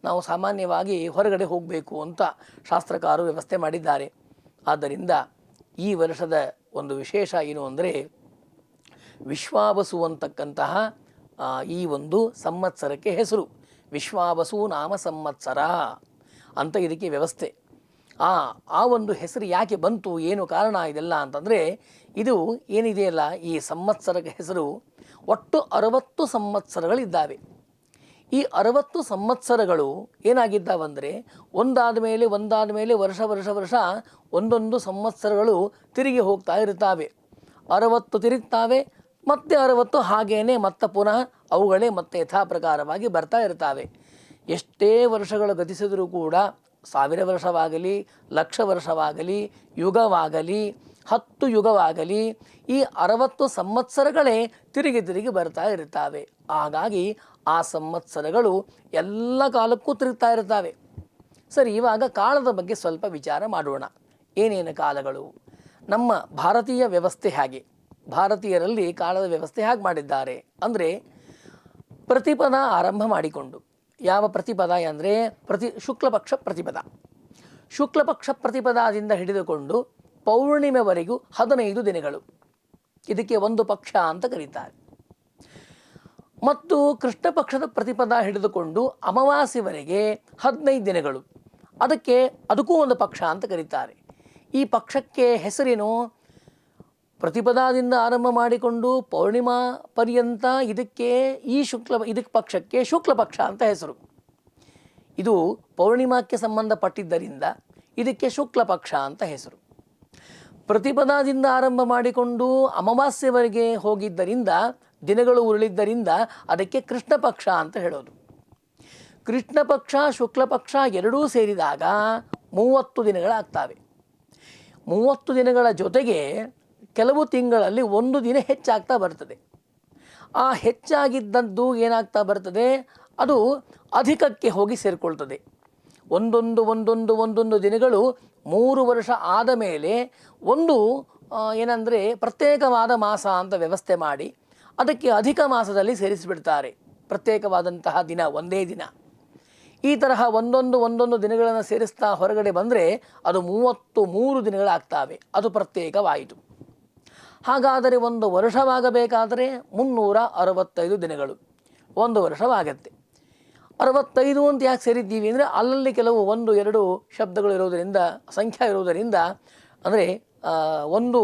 ನಾವು ಸಾಮಾನ್ಯವಾಗಿ ಹೊರಗಡೆ ಹೋಗಬೇಕು ಅಂತ ಶಾಸ್ತ್ರಕಾರರು ವ್ಯವಸ್ಥೆ ಮಾಡಿದ್ದಾರೆ. ಆದ್ದರಿಂದ ಈ ವರ್ಷದ ಒಂದು ವಿಶೇಷ ಏನು ಅಂದರೆ ವಿಶ್ವಾಬಸುವಂತಕ್ಕಂತಹ ಈ ಒಂದು ಸಂವತ್ಸರಕ್ಕೆ ಹೆಸರು. ವಿಶ್ವಾಬಸು ನಾಮ ಸಂವತ್ಸರ ಅಂತ ಇದಕ್ಕೆ ವ್ಯವಸ್ಥೆ. ಆ ಆ ಒಂದು ಹೆಸರು ಯಾಕೆ ಬಂತು, ಏನು ಕಾರಣ ಇದೆಲ್ಲ ಅಂತಂದರೆ, ಇದು ಏನಿದೆಯಲ್ಲ ಈ ಸಂವತ್ಸರ ಹೆಸರು ಒಟ್ಟು ಅರವತ್ತು ಸಂವತ್ಸರಗಳಿದ್ದಾವೆ. ಈ ಅರವತ್ತು ಸಂವತ್ಸರಗಳು ಏನಾಗಿದ್ದಾವಂದರೆ, ಒಂದಾದ ಮೇಲೆ ಒಂದಾದ ಮೇಲೆ ವರ್ಷ ವರ್ಷ ವರ್ಷ ಒಂದೊಂದು ಸಂವತ್ಸರಗಳು ತಿರುಗಿ ಹೋಗ್ತಾ ಇರ್ತಾವೆ ಅರವತ್ತು ತಿರುಗ್ತಾವೆ, ಮತ್ತೆ ಅರವತ್ತು ಹಾಗೇನೆ ಮತ್ತೆ ಪುನಃ ಅವುಗಳೇ ಮತ್ತೆ ಯಥಾ ಪ್ರಕಾರವಾಗಿ ಬರ್ತಾ ಇರ್ತಾವೆ ಎಷ್ಟೇ ವರ್ಷಗಳು ಗತಿಸಿದರೂ ಕೂಡ ಸಾವಿರ ವರ್ಷವಾಗಲಿ, ಲಕ್ಷ ವರ್ಷವಾಗಲಿ, ಯುಗವಾಗಲಿ, ಹತ್ತು ಯುಗವಾಗಲಿ, ಈ ಅರವತ್ತು ಸಂವತ್ಸರಗಳೇ ತಿರುಗಿ ತಿರುಗಿ ಬರ್ತಾ ಇರ್ತಾವೆ ಹಾಗಾಗಿ ಆ ಸಂವತ್ಸರಗಳು ಎಲ್ಲ ಕಾಲಕ್ಕೂ ತಿರುಗ್ತಾ ಇರ್ತಾವೆ ಸರಿ, ಇವಾಗ ಕಾಲದ ಬಗ್ಗೆ ಸ್ವಲ್ಪ ವಿಚಾರ ಮಾಡೋಣ. ಏನೇನು ಕಾಲಗಳು? ನಮ್ಮ ಭಾರತೀಯ ವ್ಯವಸ್ಥೆ ಹಾಗೆ? ಭಾರತೀಯರಲ್ಲಿ ಕಾಲದ ವ್ಯವಸ್ಥೆ ಹೇಗೆ ಮಾಡಿದ್ದಾರೆ? ಅಂದರೆ ಪ್ರತಿಪದ ಆರಂಭ ಮಾಡಿಕೊಂಡು ಯಾವ ಪ್ರತಿಪದ ಅಂದರೆ ಪ್ರತಿ ಶುಕ್ಲಪಕ್ಷ ಪ್ರತಿಪದ. ಶುಕ್ಲಪಕ್ಷ ಪ್ರತಿಪದದಿಂದ ಹಿಡಿದುಕೊಂಡು ಪೌರ್ಣಿಮೆವರೆಗೂ ಹದಿನೈದು ದಿನಗಳು. ಇದಕ್ಕೆ ಒಂದು ಪಕ್ಷ ಅಂತ ಕರೀತಾರೆ. ಮತ್ತು ಕೃಷ್ಣ ಪಕ್ಷದ ಪ್ರತಿಪದ ಹಿಡಿದುಕೊಂಡು ಅಮಾವಾಸ್ಯವರೆಗೆ ಹದಿನೈದು ದಿನಗಳು. ಅದಕ್ಕೆ ಅದಕ್ಕೂ ಒಂದು ಪಕ್ಷ ಅಂತ ಕರೀತಾರೆ. ಈ ಪಕ್ಷಕ್ಕೆ ಹೆಸರೇನು? ಪ್ರತಿಪದಾದಿಂದ ಆರಂಭ ಮಾಡಿಕೊಂಡು ಪೌರ್ಣಿಮಾ ಪರ್ಯಂತ ಇದಕ್ಕೆ ಈ ಶುಕ್ಲ, ಇದಕ್ಕೆ ಪಕ್ಷಕ್ಕೆ ಶುಕ್ಲ ಪಕ್ಷ ಅಂತ ಹೆಸರು. ಇದು ಪೌರ್ಣಿಮಾಕ್ಕೆ ಸಂಬಂಧಪಟ್ಟಿದ್ದರಿಂದ ಇದಕ್ಕೆ ಶುಕ್ಲ ಪಕ್ಷ ಅಂತ ಹೆಸರು. ಪ್ರತಿಪದಾದಿಂದ ಆರಂಭ ಮಾಡಿಕೊಂಡು ಅಮಾವಾಸ್ಯವರೆಗೆ ಹೋಗಿದ್ದರಿಂದ, ದಿನಗಳು ಉರುಳಿದ್ದರಿಂದ ಅದಕ್ಕೆ ಕೃಷ್ಣ ಪಕ್ಷ ಅಂತ ಹೇಳೋದು. ಕೃಷ್ಣ ಪಕ್ಷ ಶುಕ್ಲ ಪಕ್ಷ ಎರಡೂ ಸೇರಿದಾಗ ಮೂವತ್ತು ದಿನಗಳಾಗ್ತವೆ. ಮೂವತ್ತು ದಿನಗಳ ಜೊತೆಗೆ ಕೆಲವು ತಿಂಗಳಲ್ಲಿ ಒಂದು ದಿನ ಹೆಚ್ಚಾಗ್ತಾ ಬರ್ತದೆ. ಆ ಹೆಚ್ಚಾಗಿದ್ದದ್ದು ಏನಾಗ್ತಾ ಬರ್ತದೆ? ಅದು ಅಧಿಕಕ್ಕೆ ಹೋಗಿ ಸೇರಿಕೊಳ್ತದೆ. ಒಂದೊಂದು ಒಂದೊಂದು ಒಂದೊಂದು ದಿನಗಳು ಮೂರು ವರ್ಷ ಆದ ಮೇಲೆ ಒಂದು ಏನಂದರೆ ಪ್ರತ್ಯೇಕವಾದ ಮಾಸ ಅಂತ ವ್ಯವಸ್ಥೆ ಮಾಡಿ ಅದಕ್ಕೆ ಅಧಿಕ ಮಾಸದಲ್ಲಿ ಸೇರಿಸಿಬಿಡ್ತಾರೆ. ಪ್ರತ್ಯೇಕವಾದಂತಹ ದಿನ, ಒಂದೇ ದಿನ. ಈ ತರಹ ಒಂದೊಂದು ಒಂದೊಂದು ದಿನಗಳನ್ನು ಸೇರಿಸ್ತಾ ಹೊರಗಡೆ ಬಂದರೆ ಅದು ಮೂವತ್ತು, ಮೂರು ದಿನಗಳಾಗ್ತವೆ. ಅದು ಪ್ರತ್ಯೇಕವಾಯಿತು. ಹಾಗಾದರೆ ಒಂದು ವರ್ಷವಾಗಬೇಕಾದರೆ ಮುನ್ನೂರ ಅರವತ್ತೈದು ದಿನಗಳು. ಒಂದು ವರ್ಷವಾಗತ್ತೆ. ಅರವತ್ತೈದು ಅಂತ ಯಾಕೆ ಸೇರಿದ್ದೀವಿ ಅಂದರೆ ಅಲ್ಲಲ್ಲಿ ಕೆಲವು ಒಂದು, ಎರಡು ಶಬ್ದಗಳು ಇರೋದರಿಂದ, ಸಂಖ್ಯಾ ಇರೋದರಿಂದ, ಅಂದರೆ ಒಂದು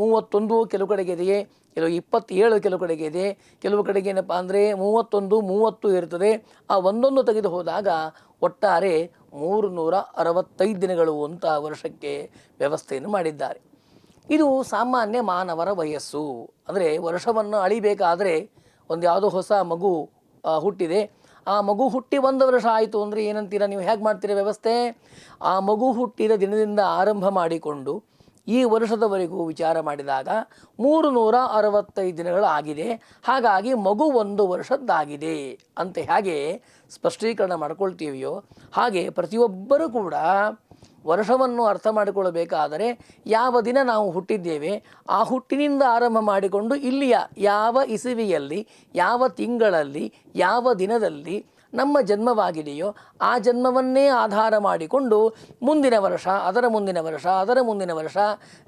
ಮೂವತ್ತೊಂದು ಕೆಲವು ಕಡೆಗೆ ಇದೆಯೇ, ಕೆಲವು ಇಪ್ಪತ್ತೇಳು ಕೆಲವು ಕಡೆಗೆ ಇದೆ, ಕೆಲವು ಕಡೆಗೆ ಏನಪ್ಪ ಅಂದರೆ ಮೂವತ್ತೊಂದು, ಮೂವತ್ತು ಇರ್ತದೆ. ಆ ಒಂದೊಂದು ತೆಗೆದು ಹೋದಾಗ ಒಟ್ಟಾರೆ ಮೂರು ನೂರ ಅರವತ್ತೈದು ದಿನಗಳು ಅಂತ ವರ್ಷಕ್ಕೆ ವ್ಯವಸ್ಥೆಯನ್ನು ಮಾಡಿದ್ದಾರೆ. ಇದು ಸಾಮಾನ್ಯ ಮಾನವರ ವಯಸ್ಸು. ಅಂದರೆ ವರ್ಷವನ್ನು ಅಳಿಬೇಕಾದರೆ ಒಂದು ಯಾವುದೋ ಹೊಸ ಮಗು ಹುಟ್ಟಿದೆ. ಆ ಮಗು ಹುಟ್ಟಿ ಒಂದು ವರ್ಷ ಆಯಿತು ಅಂದರೆ ಏನಂತೀರ ನೀವು? ಹೇಗೆ ಮಾಡ್ತೀರ ವ್ಯವಸ್ಥೆ? ಆ ಮಗು ಹುಟ್ಟಿದ ದಿನದಿಂದ ಆರಂಭ ಮಾಡಿಕೊಂಡು ಈ ವರ್ಷದವರೆಗೂ ವಿಚಾರ ಮಾಡಿದಾಗ ಮೂರು ನೂರ ಅರವತ್ತೈದು ದಿನಗಳು ಆಗಿದೆ. ಹಾಗಾಗಿ ಮಗು ಒಂದು ವರ್ಷದ್ದಾಗಿದೆ ಅಂತ ಹೇಗೆ ಸ್ಪಷ್ಟೀಕರಣ ಮಾಡ್ಕೊಳ್ತೀವಿಯೋ ಹಾಗೆ ಪ್ರತಿಯೊಬ್ಬರೂ ಕೂಡ ವರ್ಷವನ್ನು ಅರ್ಥ ಮಾಡಿಕೊಳ್ಳಬೇಕಾದರೆ ಯಾವ ದಿನ ನಾವು ಹುಟ್ಟಿದ್ದೇವೆ, ಆ ಹುಟ್ಟಿನಿಂದ ಆರಂಭ ಮಾಡಿಕೊಂಡು ಇಲ್ಲಿಯ ಯಾವ ಇಸುವಿಯಲ್ಲಿ, ಯಾವ ತಿಂಗಳಲ್ಲಿ, ಯಾವ ದಿನದಲ್ಲಿ ನಮ್ಮ ಜನ್ಮವಾಗಿದೆಯೋ ಆ ಜನ್ಮವನ್ನೇ ಆಧಾರ ಮಾಡಿಕೊಂಡು ಮುಂದಿನ ವರ್ಷ, ಅದರ ಮುಂದಿನ ವರ್ಷ, ಅದರ ಮುಂದಿನ ವರ್ಷ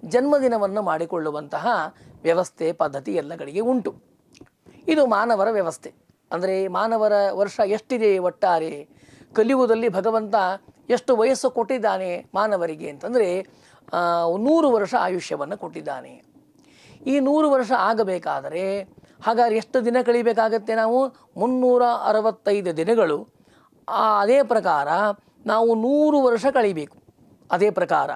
ಜನ್ಮದಿನವನ್ನು ಮಾಡಿಕೊಳ್ಳುವಂತಹ ವ್ಯವಸ್ಥೆ, ಪದ್ಧತಿ ಎಲ್ಲ ಕಡೆಗೆ ಉಂಟು. ಇದು ಮಾನವರ ವ್ಯವಸ್ಥೆ. ಅಂದರೆ ಮಾನವರ ವರ್ಷ ಎಷ್ಟಿದೆ ಒಟ್ಟಾರೆ? ಕಲಿಯುವುದಲ್ಲಿ ಭಗವಂತ ಎಷ್ಟು ವಯಸ್ಸು ಕೊಟ್ಟಿದ್ದಾನೆ ಮಾನವರಿಗೆ ಅಂತಂದರೆ ನೂರು ವರ್ಷ ಆಯುಷ್ಯವನ್ನು ಕೊಟ್ಟಿದ್ದಾನೆ. ಈ ನೂರು ವರ್ಷ ಆಗಬೇಕಾದರೆ, ಹಾಗಾದ್ರೆ ಎಷ್ಟು ದಿನ ಕಳಿಬೇಕಾಗತ್ತೆ ನಾವು? ಮುನ್ನೂರ ಅರವತ್ತೈದು ದಿನಗಳು. ಅದೇ ಪ್ರಕಾರ ನಾವು ನೂರು ವರ್ಷ ಕಳಿಬೇಕು. ಅದೇ ಪ್ರಕಾರ.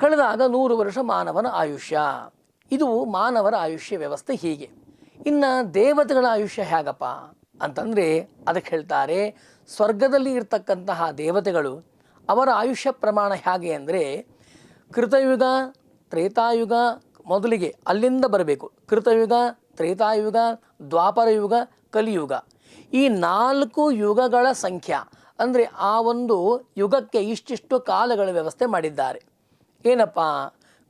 ಕಳೆದಾಗ ನೂರು ವರ್ಷ ಮಾನವನ ಆಯುಷ್ಯ. ಇದು ಮಾನವರ ಆಯುಷ್ಯ ವ್ಯವಸ್ಥೆ ಹೀಗೆ. ಇನ್ನು ದೇವತೆಗಳ ಆಯುಷ್ಯ ಹೇಗಪ್ಪ ಅಂತಂದರೆ, ಅದಕ್ಕೆ ಹೇಳ್ತಾರೆ, ಸ್ವರ್ಗದಲ್ಲಿ ಇರ್ತಕ್ಕಂತಹ ದೇವತೆಗಳು ಅವರ ಆಯುಷ್ಯ ಪ್ರಮಾಣ ಹೇಗೆ ಅಂದರೆ ಕೃತಯುಗ, ತ್ರೇತಾಯುಗ ಮೊದಲಿಗೆ ಅಲ್ಲಿಂದ ಬರಬೇಕು. ಕೃತಯುಗ, ತ್ರೇತಾಯುಗ ದ್ವಾಪರ ಯುಗ ಕಲಿಯುಗ. ಈ ನಾಲ್ಕು ಯುಗಗಳ ಸಂಖ್ಯಾ ಅಂದರೆ ಆ ಒಂದು ಯುಗಕ್ಕೆ ಇಷ್ಟಿಷ್ಟು ಕಾಲಗಳ ವ್ಯವಸ್ಥೆ ಮಾಡಿದ್ದಾರೆ. ಏನಪ್ಪ?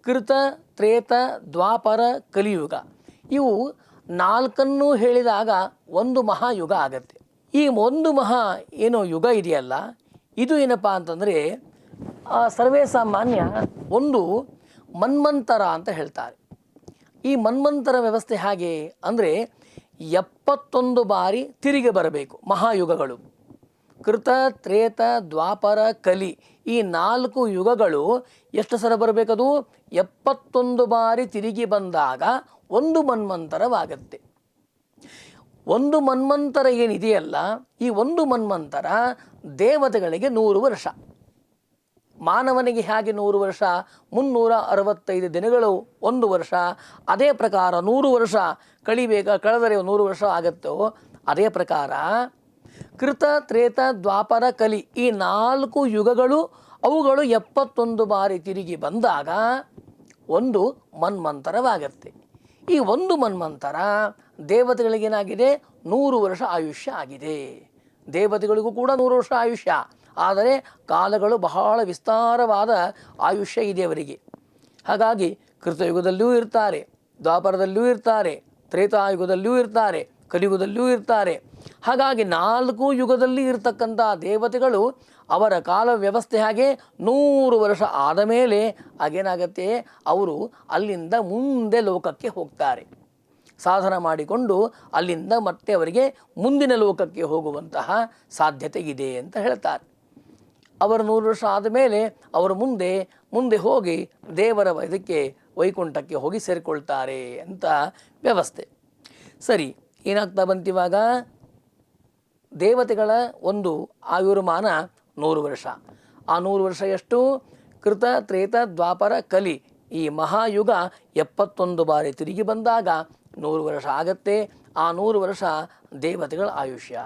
ಕೃತ, ತ್ರೇತ, ದ್ವಾಪರ, ಕಲಿಯುಗ. ಇವು ನಾಲ್ಕನ್ನು ಹೇಳಿದಾಗ ಒಂದು ಮಹಾಯುಗ ಆಗತ್ತೆ. ಈ ಒಂದು ಮಹಾ ಏನೋ ಯುಗ ಇದೆಯಲ್ಲ ಇದು ಏನಪ್ಪ ಅಂತಂದರೆ ಸರ್ವೇ ಸಾಮಾನ್ಯ ಒಂದು ಮನ್ಮಂತರ ಅಂತ ಹೇಳ್ತಾರೆ. ಈ ಮನ್ಮಂತರ ವ್ಯವಸ್ಥೆ ಹಾಗೆ ಅಂದರೆ, ಎಪ್ಪತ್ತೊಂದು ಬಾರಿ ತಿರುಗಿ ಬರಬೇಕು ಮಹಾಯುಗಗಳು. ಕೃತ, ತ್ರೇತ, ದ್ವಾಪರ, ಕಲಿ ಈ ನಾಲ್ಕು ಯುಗಗಳು ಎಷ್ಟು ಸಲ ಬರಬೇಕದು? ಎಪ್ಪತ್ತೊಂದು ಬಾರಿ ತಿರುಗಿ ಬಂದಾಗ ಒಂದು ಮನ್ವಂತರವಾಗತ್ತೆ ಒಂದು ಮನ್ಮಂತರ ಏನಿದೆಯಲ್ಲ, ಈ ಒಂದು ಮನ್ಮಂತರ ದೇವತೆಗಳಿಗೆ ನೂರು ವರ್ಷ. ಮಾನವನಿಗೆ ಹೇಗೆ ನೂರು ವರ್ಷ? ಮುನ್ನೂರ ಅರವತ್ತೈದು ದಿನಗಳು ಒಂದು ವರ್ಷ. ಅದೇ ಪ್ರಕಾರ ನೂರು ವರ್ಷ ಕಳಿಬೇಕ, ಕಳೆದರೆ ನೂರು ವರ್ಷ ಆಗುತ್ತೋ? ಅದೇ ಪ್ರಕಾರ ಕೃತ, ತ್ರೇತ, ದ್ವಾಪರ, ಕಲಿ ಈ ನಾಲ್ಕು ಯುಗಗಳು ಅವುಗಳು ಎಪ್ಪತ್ತೊಂದು ಬಾರಿ ತಿರುಗಿ ಬಂದಾಗ ಒಂದು ಮನ್ಮಂತರವಾಗತ್ತೆ. ಈ ಒಂದು ಮನ್ಮಂತರ ದೇವತೆಗಳಿಗೇನಾಗಿದೆ? ನೂರು ವರ್ಷ ಆಯುಷ್ಯ ಆಗಿದೆ. ದೇವತೆಗಳಿಗೂ ಕೂಡ ನೂರು ವರ್ಷ ಆಯುಷ್ಯ. ಆದರೆ ಕಾಲಗಳು ಬಹಳ ವಿಸ್ತಾರವಾದ ಆಯುಷ್ಯ ಇದೆ ಅವರಿಗೆ. ಹಾಗಾಗಿ ಕೃತಯುಗದಲ್ಲೂ ಇರ್ತಾರೆ ದ್ವಾಪರದಲ್ಲೂ ಇರ್ತಾರೆ ತ್ರೇತಾಯುಗದಲ್ಲೂ ಇರ್ತಾರೆ ಕಲಿಯುಗದಲ್ಲೂ ಇರ್ತಾರೆ. ಹಾಗಾಗಿ ನಾಲ್ಕು ಯುಗದಲ್ಲಿ ಇರತಕ್ಕಂಥ ದೇವತೆಗಳು ಅವರ ಕಾಲ ವ್ಯವಸ್ಥೆ ಹಾಗೆ ನೂರು ವರ್ಷ ಆದ ಮೇಲೆ ಆಗೇನಾಗತ್ತೆ ಅವರು ಅಲ್ಲಿಂದ ಮುಂದೆ ಲೋಕಕ್ಕೆ ಹೋಗ್ತಾರೆ. ಸಾಧನ ಮಾಡಿಕೊಂಡು ಅಲ್ಲಿಂದ ಮತ್ತೆ ಅವರಿಗೆ ಮುಂದಿನ ಲೋಕಕ್ಕೆ ಹೋಗುವಂತಹ ಸಾಧ್ಯತೆ ಇದೆ ಅಂತ ಹೇಳ್ತಾರೆ. ಅವರು ನೂರು ವರ್ಷ ಆದಮೇಲೆ ಅವರು ಮುಂದೆ ಮುಂದೆ ಹೋಗಿ ದೇವರ ಇದಕ್ಕೆ ವೈಕುಂಠಕ್ಕೆ ಹೋಗಿ ಸೇರಿಕೊಳ್ತಾರೆ ಅಂತ ವ್ಯವಸ್ಥೆ. ಸರಿ, ಏನಾಗ್ತಾ ಬಂತಿವಾಗ ದೇವತೆಗಳ ಒಂದು ಆಯುರ್ಮಾನ ನೂರು ವರ್ಷ. ಆ ನೂರು ವರ್ಷ ಎಷ್ಟು? ಕೃತ, ತ್ರೇತ, ದ್ವಾಪರ, ಕಲಿ ಈ ಮಹಾಯುಗ ಎಪ್ಪತ್ತೊಂದು ಬಾರಿ ತಿರುಗಿ ಬಂದಾಗ ನೂರು ವರ್ಷ ಆಗತ್ತೆ. ಆ ನೂರು ವರ್ಷ ದೇವತೆಗಳ ಆಯುಷ್ಯ.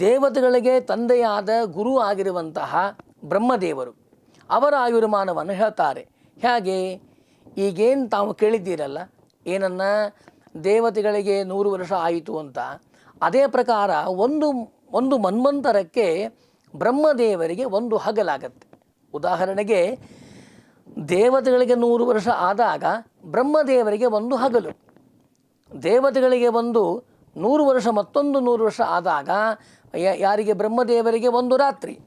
ದೇವತೆಗಳಿಗೆ ತಂದೆಯಾದ ಗುರು ಆಗಿರುವಂತಹ ಬ್ರಹ್ಮದೇವರು, ಅವರ ಆಯುರ್ಮಾನವನ್ನು ಹೇಳ್ತಾರೆ. ಹೇಗೆ? ಈಗೇನು ತಾವು ಕೇಳಿದ್ದೀರಲ್ಲ, ಏನನ್ನ? ದೇವತೆಗಳಿಗೆ ನೂರು ವರ್ಷ ಆಯಿತು ಅಂತ. ಅದೇ ಪ್ರಕಾರ ಒಂದು ಒಂದು ಮನ್ವಂತರಕ್ಕೆ ಬ್ರಹ್ಮದೇವರಿಗೆ ಒಂದು ಹಗಲಾಗತ್ತೆ. ಉದಾಹರಣೆಗೆ ದೇವತೆಗಳಿಗೆ ನೂರು ವರ್ಷ ಆದಾಗ ಬ್ರಹ್ಮದೇವರಿಗೆ ಒಂದು ಹಗಲು. ದೇವತೆಗಳಿಗೆ ಒಂದು ನೂರು ವರ್ಷ, ಮತ್ತೊಂದು ನೂರು ವರ್ಷ ಆದಾಗ ಯಾರಿಗೆ? ಬ್ರಹ್ಮದೇವರಿಗೆ ಒಂದು ರಾತ್ರಿ.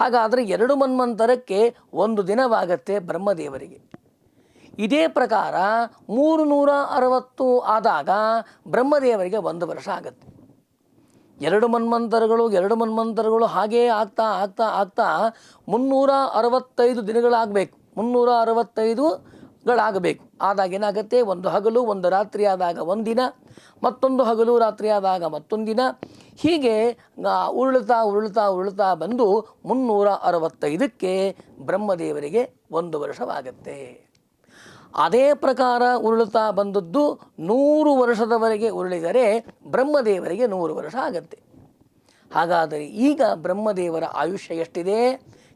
ಹಾಗಾದರೆ ಎರಡು ಮನ್ಮಂತರಕ್ಕೆ ಒಂದು ದಿನವಾಗತ್ತೆ ಬ್ರಹ್ಮದೇವರಿಗೆ. ಇದೇ ಪ್ರಕಾರ ಮೂರು ನೂರ ಅರವತ್ತು ಆದಾಗ ಬ್ರಹ್ಮದೇವರಿಗೆ ಒಂದು ವರ್ಷ ಆಗತ್ತೆ. ಎರಡು ಮನ್ಮಂತರಗಳು ಎರಡು ಮನ್ಮಂತರಗಳು ಹಾಗೇ ಆಗ್ತಾ ಆಗ್ತಾ ಆಗ್ತಾ ಮುನ್ನೂರ ಅರವತ್ತೈದು ದಿನಗಳಾಗಬೇಕು. ಮುನ್ನೂರ ಅರವತ್ತೈದುಗಳಾಗಬೇಕು ಆದಾಗ ಏನಾಗುತ್ತೆ? ಒಂದು ಹಗಲು, ಒಂದು ರಾತ್ರಿ ಆದಾಗ ಒಂದಿನ, ಮತ್ತೊಂದು ಹಗಲು, ರಾತ್ರಿ ಆದಾಗ ಮತ್ತೊಂದಿನ. ಹೀಗೆ ಉರುಳ್ತಾ ಉರುಳುತ್ತಾ ಉರುಳ್ತಾ ಉರುಳುತ್ತಾ ಬಂದು ಮುನ್ನೂರ ಅರವತ್ತೈದಕ್ಕೆ ಬ್ರಹ್ಮದೇವರಿಗೆ ಒಂದು ವರ್ಷವಾಗತ್ತೆ. ಅದೇ ಪ್ರಕಾರ ಉರುಳುತ್ತಾ ಬಂದದ್ದು ನೂರು ವರ್ಷದವರೆಗೆ ಉರುಳಿದರೆ ಬ್ರಹ್ಮದೇವರಿಗೆ ನೂರು ವರ್ಷ ಆಗತ್ತೆ. ಹಾಗಾದರೆ ಈಗ ಬ್ರಹ್ಮದೇವರ ಆಯುಷ್ಯ ಎಷ್ಟಿದೆ?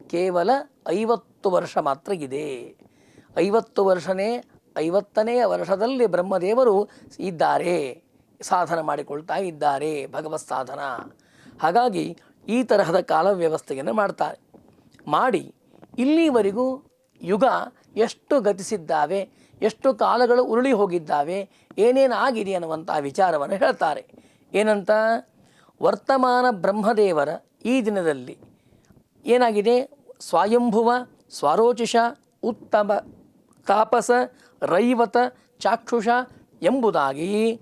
ಕೇವಲ ಐವತ್ತು ವರ್ಷ ಮಾತ್ರ ಇದೆ. ಐವತ್ತು ವರ್ಷನೇ ಐವತ್ತನೆಯ ವರ್ಷದಲ್ಲಿ ಬ್ರಹ್ಮದೇವರು ಇದ್ದಾರೆ, ಸಾಧನ ಮಾಡಿಕೊಳ್ತಾ ಇದ್ದಾರೆ, ಭಗವತ್ ಸಾಧನ. ಹಾಗಾಗಿ ಈ ತರಹದ ಕಾಲ ವ್ಯವಸ್ಥೆಯನ್ನು ಮಾಡ್ತಾರೆ. ಮಾಡಿ ಇಲ್ಲಿವರೆಗೂ ಯುಗ ಎಷ್ಟು ಗತಿಸಿದ್ದಾವೆ, ಎಷ್ಟು ಕಾಲಗಳು ಉರುಳಿ ಹೋಗಿದ್ದಾವೆ ಏನೇನು ಆಗಿದೆ ಅನ್ನುವಂಥ ವಿಚಾರವನ್ನು ಹೇಳ್ತಾರೆ. ಏನಂತ? ವರ್ತಮಾನ ಬ್ರಹ್ಮದೇವರ ಈ ದಿನದಲ್ಲಿ ಏನಾಗಿದೆ? ಸ್ವಯಂಭುವ, ಸ್ವರೋಚಿಷ, ಉತ್ತಮ, ತಾಪಸ, ರೈವತ, ಚಾಕ್ಷುಷ ಎಂಬುದಾಗಿ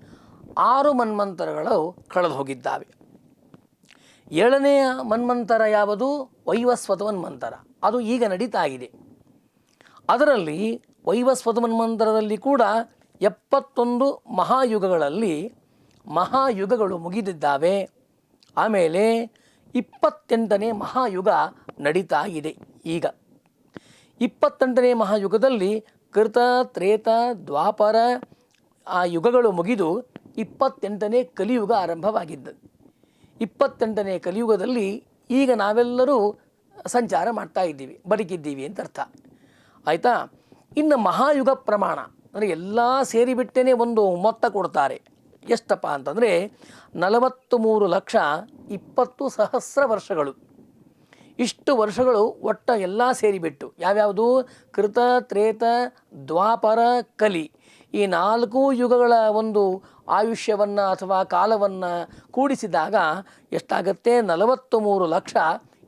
ಆರು ಮನ್ಮಂತರಗಳು ಕಳೆದು ಹೋಗಿದ್ದಾವೆ. ಏಳನೆಯ ಮನ್ಮಂತರ ಯಾವುದು? ವೈವಸ್ವತ ಮನ್ಮಂತರ. ಅದು ಈಗ ನಡೀತಾ ಇದೆ ಅದರಲ್ಲಿ ವೈವಸ್ವತ ಮನ್ಮಂತರದಲ್ಲಿ ಕೂಡ ಎಪ್ಪತ್ತೊಂದು ಮಹಾಯುಗಗಳಲ್ಲಿ ಮಹಾಯುಗಗಳು ಮುಗಿದಿದ್ದಾವೆ. ಆಮೇಲೆ ಇಪ್ಪತ್ತೆಂಟನೇ ಮಹಾಯುಗ ನಡೀತಾ ಇದೆ ಈಗ. ಇಪ್ಪತ್ತೆಂಟನೇ ಮಹಾಯುಗದಲ್ಲಿ ಕೃತ, ತ್ರೇತ, ದ್ವಾಪರ ಆ ಯುಗಗಳು ಮುಗಿದು ಇಪ್ಪತ್ತೆಂಟನೇ ಕಲಿಯುಗ ಆರಂಭವಾಗಿದ್ದು ಇಪ್ಪತ್ತೆಂಟನೇ ಕಲಿಯುಗದಲ್ಲಿ ಈಗ ನಾವೆಲ್ಲರೂ ಸಂಚಾರ ಮಾಡ್ತಾ ಇದ್ದೀವಿ, ಬದುಕಿದ್ದೀವಿ ಅಂತ ಅರ್ಥ. ಆಯಿತಾ? ಇನ್ನು ಮಹಾಯುಗ ಪ್ರಮಾಣ, ಅಂದರೆ ಎಲ್ಲ ಸೇರಿಬಿಟ್ಟೇ ಒಂದು ಮೊತ್ತ ಕೊಡ್ತಾರೆ. ಎಷ್ಟಪ್ಪ ಅಂತಂದರೆ ನಲವತ್ತು ಮೂರು ಲಕ್ಷ ಇಪ್ಪತ್ತು ಸಹಸ್ರ ವರ್ಷಗಳು. ಇಷ್ಟು ವರ್ಷಗಳು ಒಟ್ಟ ಎಲ್ಲ ಸೇರಿಬಿಟ್ಟು, ಯಾವ್ಯಾವುದು? ಕೃತ, ತ್ರೇತ, ದ್ವಾಪರ, ಕಲಿ. ಈ ನಾಲ್ಕು ಯುಗಗಳ ಒಂದು ಆಯುಷ್ಯವನ್ನು ಅಥವಾ ಕಾಲವನ್ನು ಕೂಡಿಸಿದಾಗ ಎಷ್ಟಾಗತ್ತೆ? ನಲವತ್ತು ಮೂರು ಲಕ್ಷ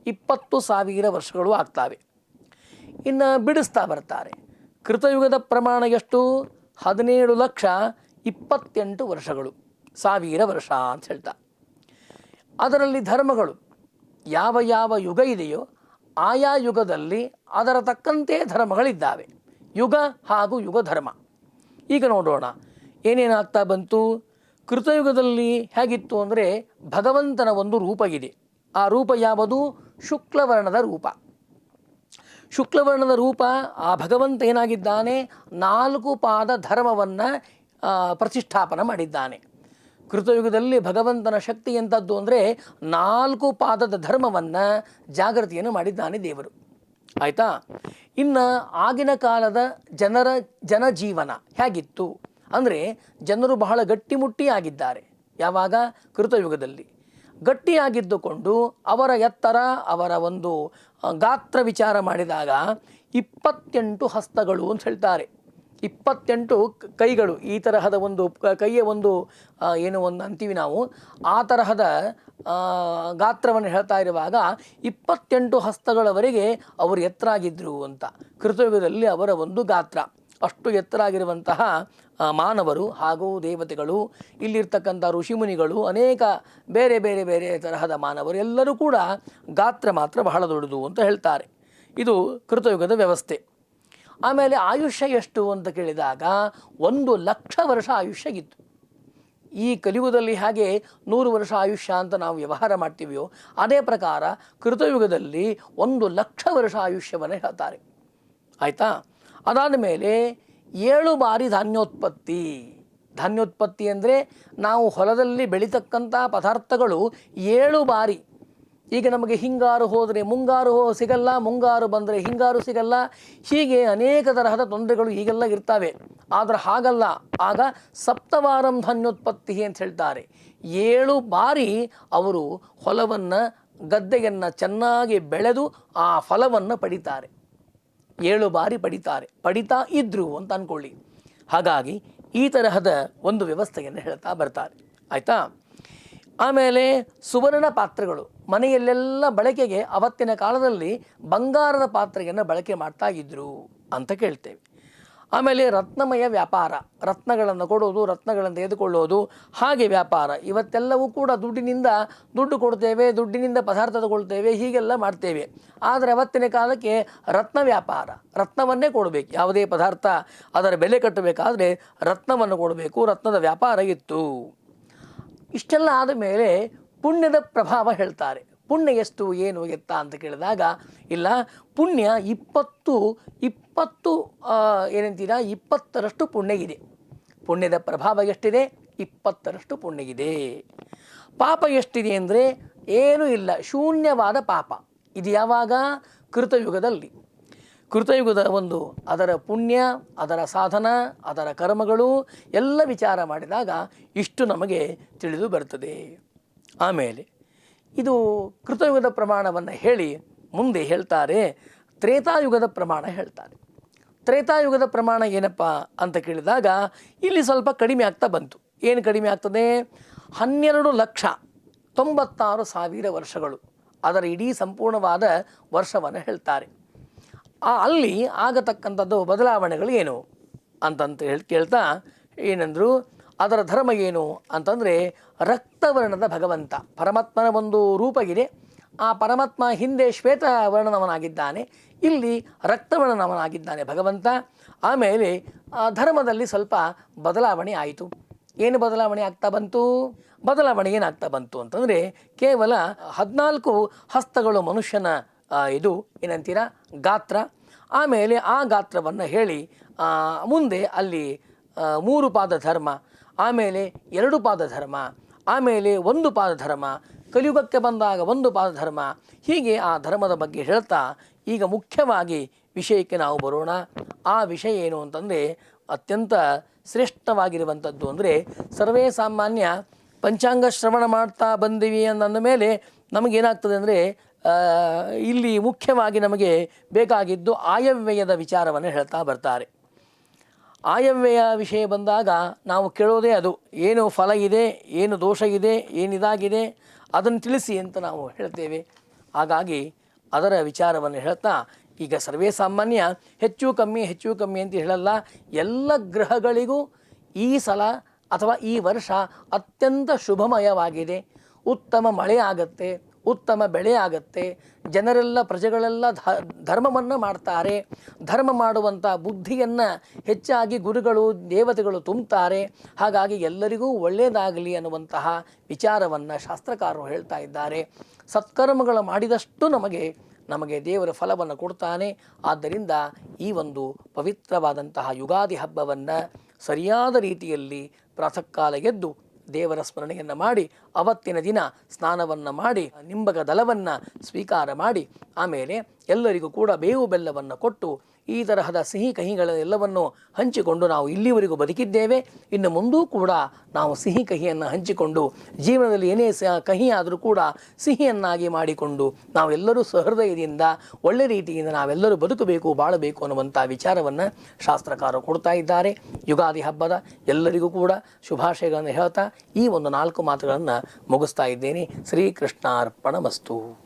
ಇಪ್ಪತ್ತು ಸಾವಿರ ವರ್ಷಗಳು ಆಗ್ತವೆ. ಇನ್ನು ಬಿಡಿಸ್ತಾ ಬರ್ತಾರೆ. ಕೃತಯುಗದ ಪ್ರಮಾಣ ಎಷ್ಟು? ಹದಿನೇಳು ಲಕ್ಷ ಇಪ್ಪತ್ತೆಂಟು ವರ್ಷಗಳು. ಸಾವಿರ ವರ್ಷ ಅಂತ ಹೇಳ್ತಾ ಅದರಲ್ಲಿ ಧರ್ಮಗಳು. ಯಾವ ಯಾವ ಯುಗ ಇದೆಯೋ ಆಯಾ ಯುಗದಲ್ಲಿ ಅದರ ತಕ್ಕಂತೆ ಧರ್ಮಗಳಿದ್ದಾವೆ. ಯುಗ ಹಾಗೂ ಯುಗ ಧರ್ಮ. ಈಗ ನೋಡೋಣ, ಏನೇನಾಗ್ತಾ ಬಂತು? ಕೃತಯುಗದಲ್ಲಿ ಹೇಗಿತ್ತು ಅಂದರೆ ಭಗವಂತನ ಒಂದು ರೂಪ ಇದೆ. ಆ ರೂಪ ಯಾವುದು? ಶುಕ್ಲವರ್ಣದ ರೂಪ. ಶುಕ್ಲವರ್ಣದ ರೂಪ, ಆ ಭಗವಂತ ಏನಾಗಿದ್ದಾನೆ? ನಾಲ್ಕು ಪಾದ ಧರ್ಮವನ್ನು ಪ್ರತಿಷ್ಠಾಪನ ಮಾಡಿದ್ದಾನೆ. ಕೃತಯುಗದಲ್ಲಿ ಭಗವಂತನ ಶಕ್ತಿ ಎಂಥದ್ದು ಅಂದರೆ ನಾಲ್ಕು ಪಾದದ ಧರ್ಮವನ್ನು ಜಾಗೃತಿಯನ್ನು ಮಾಡಿದ್ದಾನೆ ದೇವರು. ಆಯಿತಾ? ಇನ್ನು ಆಗಿನ ಕಾಲದ ಜನರ ಜನಜೀವನ ಹೇಗಿತ್ತು? ಅಂದರೆ ಜನರು ಬಹಳ ಗಟ್ಟಿಮುಟ್ಟಿಯಾಗಿದ್ದಾರೆ ಯಾವಾಗ? ಕೃತಯುಗದಲ್ಲಿ. ಗಟ್ಟಿಯಾಗಿದ್ದುಕೊಂಡು ಅವರ ಎತ್ತರ, ಅವರ ಒಂದು ಗಾತ್ರ ವಿಚಾರ ಮಾಡಿದಾಗ ಇಪ್ಪತ್ತೆಂಟು ಹಸ್ತಗಳು ಅಂತ ಹೇಳ್ತಾರೆ. ಇಪ್ಪತ್ತೆಂಟು ಕೈಗಳು, ಈ ತರಹದ ಒಂದು ಕೈಯ ಒಂದು ಏನು ಒಂದು ಅಂತೀವಿ ನಾವು, ಆ ತರಹದ ಗಾತ್ರವನ್ನು ಹೇಳ್ತಾ ಇರುವಾಗ ಇಪ್ಪತ್ತೆಂಟು ಹಸ್ತಗಳವರೆಗೆ ಅವರು ಎತ್ತರಾಗಿದ್ದರು ಅಂತ. ಕೃತಯುಗದಲ್ಲಿ ಅವರ ಒಂದು ಗಾತ್ರ. ಅಷ್ಟು ಎತ್ತರಾಗಿರುವಂತಹ ಮಾನವರು ಹಾಗೂ ದೇವತೆಗಳು, ಇಲ್ಲಿರ್ತಕ್ಕಂಥ ಋಷಿಮುನಿಗಳು, ಅನೇಕ ಬೇರೆ ಬೇರೆ ಬೇರೆ ತರಹದ ಮಾನವರು, ಎಲ್ಲರೂ ಕೂಡ ಗಾತ್ರ ಮಾತ್ರ ಬಹಳ ದೊಡ್ಡದು ಅಂತ ಹೇಳ್ತಾರೆ. ಇದು ಕೃತಯುಗದ ವ್ಯವಸ್ಥೆ. ಆಮೇಲೆ ಆಯುಷ್ಯ ಎಷ್ಟು ಅಂತ ಕೇಳಿದಾಗ ಒಂದು ಲಕ್ಷ ವರ್ಷ ಆಯುಷ್ಯ ಇತ್ತು. ಈ ಕಲಿಯುಗದಲ್ಲಿ ಹಾಗೆ ನೂರು ವರ್ಷ ಆಯುಷ್ಯ ಅಂತ ನಾವು ವ್ಯವಹಾರ ಮಾಡ್ತೀವಿಯೋ, ಅದೇ ಪ್ರಕಾರ ಕೃತಯುಗದಲ್ಲಿ ಒಂದು ಲಕ್ಷ ವರ್ಷ ಆಯುಷ್ಯವನ್ನು ಹೇಳ್ತಾರೆ. ಆಯಿತಾ? ಅದಾದ ಮೇಲೆ ಏಳು ಬಾರಿ ಧಾನ್ಯೋತ್ಪತ್ತಿ. ಧಾನ್ಯೋತ್ಪತ್ತಿ ಅಂದರೆ ನಾವು ಹೊಲದಲ್ಲಿ ಬೆಳೀತಕ್ಕಂಥ ಪದಾರ್ಥಗಳು ಏಳು ಬಾರಿ. ಈಗ ನಮಗೆ ಹಿಂಗಾರು ಹೋದರೆ ಮುಂಗಾರು ಸಿಗಲ್ಲ, ಮುಂಗಾರು ಬಂದರೆ ಹಿಂಗಾರು ಸಿಗಲ್ಲ. ಹೀಗೆ ಅನೇಕ ತರಹದ ತೊಂದರೆಗಳು ಈಗೆಲ್ಲ ಇರ್ತವೆ. ಆದರೆ ಹಾಗಲ್ಲ. ಆಗ ಸಪ್ತವಾರಂ ಧನ್ಯೋತ್ಪತ್ತಿ ಅಂತ ಹೇಳ್ತಾರೆ. ಏಳು ಬಾರಿ ಅವರು ಹೊಲವನ್ನು, ಗದ್ದೆಯನ್ನು ಚೆನ್ನಾಗಿ ಬೆಳೆದು ಆ ಫಲವನ್ನು ಪಡಿತಾರೆ. ಏಳು ಬಾರಿ ಪಡಿತಾರೆ. ಪಡಿತಾ ಇದ್ರು ಅಂತ ಅಂದ್ಕೊಳ್ಳಿ ಹಾಗಾಗಿ ಈ ತರಹದ ಒಂದು ವ್ಯವಸ್ಥೆಯನ್ನು ಹೇಳ್ತಾ ಬರ್ತಾರೆ. ಆಯಿತಾ? ಆಮೇಲೆ ಸುವರ್ಣ ಪಾತ್ರೆಗಳು. ಮನೆಯಲ್ಲೆಲ್ಲ ಬಳಕೆಗೆ ಅವತ್ತಿನ ಕಾಲದಲ್ಲಿ ಬಂಗಾರದ ಪಾತ್ರೆಯನ್ನು ಬಳಕೆ ಮಾಡ್ತಾ ಇದ್ರು ಅಂತ ಕೇಳ್ತೇವೆ. ಆಮೇಲೆ ರತ್ನಮಯ ವ್ಯಾಪಾರ. ರತ್ನಗಳನ್ನು ಕೊಡೋದು, ರತ್ನಗಳನ್ನು ತೆಗೆದುಕೊಳ್ಳೋದು, ಹಾಗೆ ವ್ಯಾಪಾರ. ಇವತ್ತೆಲ್ಲವೂ ಕೂಡ ದುಡ್ಡಿನಿಂದ ದುಡ್ಡು ಕೊಡ್ತೇವೆ, ದುಡ್ಡಿನಿಂದ ಪದಾರ್ಥ ತಗೊಳ್ತೇವೆ, ಹೀಗೆಲ್ಲ ಮಾಡ್ತೇವೆ. ಆದರೆ ಅವತ್ತಿನ ಕಾಲಕ್ಕೆ ರತ್ನ ವ್ಯಾಪಾರ. ರತ್ನವನ್ನೇ ಕೊಡಬೇಕು. ಯಾವುದೇ ಪದಾರ್ಥ ಅದರ ಬೆಲೆ ಕಟ್ಟಬೇಕಾದರೆ ರತ್ನವನ್ನು ಕೊಡಬೇಕು. ರತ್ನದ ವ್ಯಾಪಾರ ಇತ್ತು. ಇಷ್ಟೆಲ್ಲ ಆದ ಮೇಲೆ ಪುಣ್ಯದ ಪ್ರಭಾವ ಹೇಳ್ತಾರೆ. ಪುಣ್ಯ ಎಷ್ಟು, ಏನು, ಎತ್ತ ಅಂತ ಕೇಳಿದಾಗ, ಇಲ್ಲ, ಪುಣ್ಯ ಇಪ್ಪತ್ತು ಇಪ್ಪತ್ತು ಏನಂತೀರಾ, ಇಪ್ಪತ್ತರಷ್ಟು ಪುಣ್ಯ ಇದೆ ಪುಣ್ಯದ ಪ್ರಭಾವ ಎಷ್ಟಿದೆ? ಇಪ್ಪತ್ತರಷ್ಟು ಪುಣ್ಯ ಇದೆ ಪಾಪ ಎಷ್ಟಿದೆ ಅಂದರೆ, ಏನೂ ಇಲ್ಲ, ಶೂನ್ಯವಾದ ಪಾಪ. ಇದು ಯಾವಾಗ? ಕೃತಯುಗದಲ್ಲಿ. ಕೃತಯುಗದ ಒಂದು ಅದರ ಪುಣ್ಯ, ಅದರ ಸಾಧನ, ಅದರ ಕರ್ಮಗಳು ಎಲ್ಲ ವಿಚಾರ ಮಾಡಿದಾಗ ಇಷ್ಟು ನಮಗೆ ತಿಳಿದು ಬರ್ತದೆ ಆಮೇಲೆ ಇದು ಕೃತಯುಗದ ಪ್ರಮಾಣವನ್ನು ಹೇಳಿ ಮುಂದೆ ಹೇಳ್ತಾರೆ, ತ್ರೇತಾಯುಗದ ಪ್ರಮಾಣ ಹೇಳ್ತಾರೆ. ತ್ರೇತಾಯುಗದ ಪ್ರಮಾಣ ಏನಪ್ಪ ಅಂತ ಕೇಳಿದಾಗ ಇಲ್ಲಿ ಸ್ವಲ್ಪ ಕಡಿಮೆ ಆಗ್ತಾ ಬಂತು. ಏನು ಕಡಿಮೆ ಆಗ್ತದೆ? ಹನ್ನೆರಡು ಲಕ್ಷ ತೊಂಬತ್ತಾರು ಸಾವಿರ ವರ್ಷಗಳು ಅದರ ಇಡೀ ಸಂಪೂರ್ಣವಾದ ವರ್ಷವನ್ನು ಹೇಳ್ತಾರೆ. ಅಲ್ಲಿ ಆಗತಕ್ಕಂಥದ್ದು ಬದಲಾವಣೆಗಳು ಏನು? ಅಂತಂತ ಹೇಳಿ ಕೇಳ್ತಾ ಏನಂದರು ಅದರ ಧರ್ಮ ಏನು? ಅಂತಂದರೆ ರಕ್ತವರ್ಣದ ಭಗವಂತ. ಪರಮಾತ್ಮನ ಒಂದು ರೂಪಗಿದೆ. ಆ ಪರಮಾತ್ಮ ಹಿಂದೆ ಶ್ವೇತ ವರ್ಣನವನಾಗಿದ್ದಾನೆ ಇಲ್ಲಿ ರಕ್ತವರ್ಣನವನಾಗಿದ್ದಾನೆ ಭಗವಂತ. ಆಮೇಲೆ ಆ ಧರ್ಮದಲ್ಲಿ ಸ್ವಲ್ಪ ಬದಲಾವಣೆ ಆಯಿತು. ಏನು ಬದಲಾವಣೆ ಆಗ್ತಾ ಬಂತು? ಬದಲಾವಣೆ ಏನಾಗ್ತಾ ಬಂತು ಅಂತಂದರೆ ಕೇವಲ ಹದಿನಾಲ್ಕು ಹಸ್ತಗಳು ಮನುಷ್ಯನ ಆ, ಇದು ಏನಂತೀರ? ಗಾತ್ರ. ಆಮೇಲೆ ಆ ಗಾತ್ರವನ್ನು ಹೇಳಿ ಮುಂದೆ ಅಲ್ಲಿ ಮೂರು ಪಾದ ಧರ್ಮ, ಆಮೇಲೆ ಎರಡು ಪಾದ ಧರ್ಮ, ಆಮೇಲೆ ಒಂದು ಪಾದ ಧರ್ಮ, ಕಲಿಯುಗಕ್ಕೆ ಬಂದಾಗ ಒಂದು ಪಾದ ಧರ್ಮ, ಹೀಗೆ ಆ ಧರ್ಮದ ಬಗ್ಗೆ ಹೇಳ್ತಾ, ಈಗ ಮುಖ್ಯವಾಗಿ ವಿಷಯಕ್ಕೆ ನಾವು ಬರೋಣ. ಆ ವಿಷಯ ಏನು ಅಂತಂದರೆ, ಅತ್ಯಂತ ಶ್ರೇಷ್ಠವಾಗಿರುವಂಥದ್ದು ಅಂದರೆ, ಸರ್ವೇ ಸಾಮಾನ್ಯ ಪಂಚಾಂಗ ಶ್ರವಣ ಮಾಡ್ತಾ ಬಂದೀವಿ ಅಂದ ಮೇಲೆ ನಮಗೇನಾಗ್ತದೆ ಅಂದರೆ ಇಲ್ಲಿ ಮುಖ್ಯವಾಗಿ ನಮಗೆ ಬೇಕಾಗಿದ್ದು ಆಯವ್ಯಯದ ವಿಚಾರವನ್ನು ಹೇಳ್ತಾ ಬರ್ತಾರೆ. ಆಯವ್ಯಯ ವಿಷಯ ಬಂದಾಗ ನಾವು ಕೇಳೋದೇ ಅದು. ಏನು ಫಲ ಇದೆ, ಏನು ದೋಷ ಇದೆ ಏನಿದಾಗಿದೆ ಅದನ್ನು ತಿಳಿಸಿ ಅಂತ ನಾವು ಹೇಳ್ತೇವೆ. ಹಾಗಾಗಿ ಅದರ ವಿಚಾರವನ್ನು ಹೇಳ್ತಾ, ಈಗ ಸರ್ವೇ ಸಾಮಾನ್ಯ, ಹೆಚ್ಚು ಕಮ್ಮಿ ಹೆಚ್ಚು ಕಮ್ಮಿ ಅಂತ ಹೇಳಲ್ಲ. ಎಲ್ಲ ಗ್ರಹಗಳಿಗೂ ಈ ಸಲ ಅಥವಾ ಈ ವರ್ಷ ಅತ್ಯಂತ ಶುಭಮಯವಾಗಿದೆ. ಉತ್ತಮ ಮಳೆ ಆಗತ್ತೆ. ಉತ್ತಮ ಬೆಳೆ ಆಗತ್ತೆ. ಜನರೆಲ್ಲ ಪ್ರಜೆಗಳೆಲ್ಲ ಧರ್ಮವನ್ನು ಮಾಡ್ತಾರೆ. ಧರ್ಮ ಮಾಡುವಂಥ ಬುದ್ಧಿಯನ್ನು ಹೆಚ್ಚಾಗಿ ಗುರುಗಳು, ದೇವತೆಗಳು ತುಂಬುತ್ತಾರೆ ಹಾಗಾಗಿ ಎಲ್ಲರಿಗೂ ಒಳ್ಳೆಯದಾಗಲಿ ಅನ್ನುವಂತಹ ವಿಚಾರವನ್ನು ಶಾಸ್ತ್ರಕಾರರು ಹೇಳ್ತಾ ಇದ್ದಾರೆ. ಸತ್ಕರ್ಮಗಳು ಮಾಡಿದಷ್ಟು ನಮಗೆ ನಮಗೆ ದೇವರ ಫಲವನ್ನು ಕೊಡ್ತಾನೆ. ಆದ್ದರಿಂದ ಈ ಒಂದು ಪವಿತ್ರವಾದಂತಹ ಯುಗಾದಿ ಹಬ್ಬವನ್ನು ಸರಿಯಾದ ರೀತಿಯಲ್ಲಿ ಪ್ರಾತಃ ಕಾಲ ಎದ್ದು ದೇವರ ಸ್ಮರಣೆಯನ್ನು ಮಾಡಿ, ಅವತ್ತಿನ ದಿನ ಸ್ನಾನವನ್ನು ಮಾಡಿ ನಿಂಬಗ ದಲವನ್ನು ಸ್ವೀಕಾರ ಮಾಡಿ, ಆಮೇಲೆ ಎಲ್ಲರಿಗೂ ಕೂಡ ಬೇವು ಬೆಲ್ಲವನ್ನು ಕೊಟ್ಟು ಈ ತರಹದ ಸಿಹಿ ಕಹಿಗಳ ಎಲ್ಲವನ್ನು ಹಂಚಿಕೊಂಡು ನಾವು ಇಲ್ಲಿವರೆಗೂ ಬದುಕಿದ್ದೇವೆ. ಇನ್ನು ಮುಂದೂ ಕೂಡ ನಾವು ಸಿಹಿ ಕಹಿಯನ್ನು ಹಂಚಿಕೊಂಡು ಜೀವನದಲ್ಲಿ ಏನೇ ಸ ಕಹಿ ಆದರೂ ಕೂಡ ಸಿಹಿಯನ್ನಾಗಿ ಮಾಡಿಕೊಂಡು ನಾವೆಲ್ಲರೂ ಸಹೃದಯದಿಂದ ಒಳ್ಳೆ ರೀತಿಯಿಂದ ನಾವೆಲ್ಲರೂ ಬದುಕಬೇಕು, ಬಾಳಬೇಕು ಅನ್ನುವಂಥ ವಿಚಾರವನ್ನು ಶಾಸ್ತ್ರಕಾರರು ಕೊಡ್ತಾ ಇದ್ದಾರೆ. ಯುಗಾದಿ ಹಬ್ಬದ ಎಲ್ಲರಿಗೂ ಕೂಡ ಶುಭಾಶಯಗಳನ್ನು ಹೇಳ್ತಾ ಈ ಒಂದು ನಾಲ್ಕು ಮಾತುಗಳನ್ನು ಮುಗಿಸ್ತಾ ಇದ್ದೇನೆ. ಶ್ರೀಕೃಷ್ಣಾರ್ಪಣ ಮಸ್ತು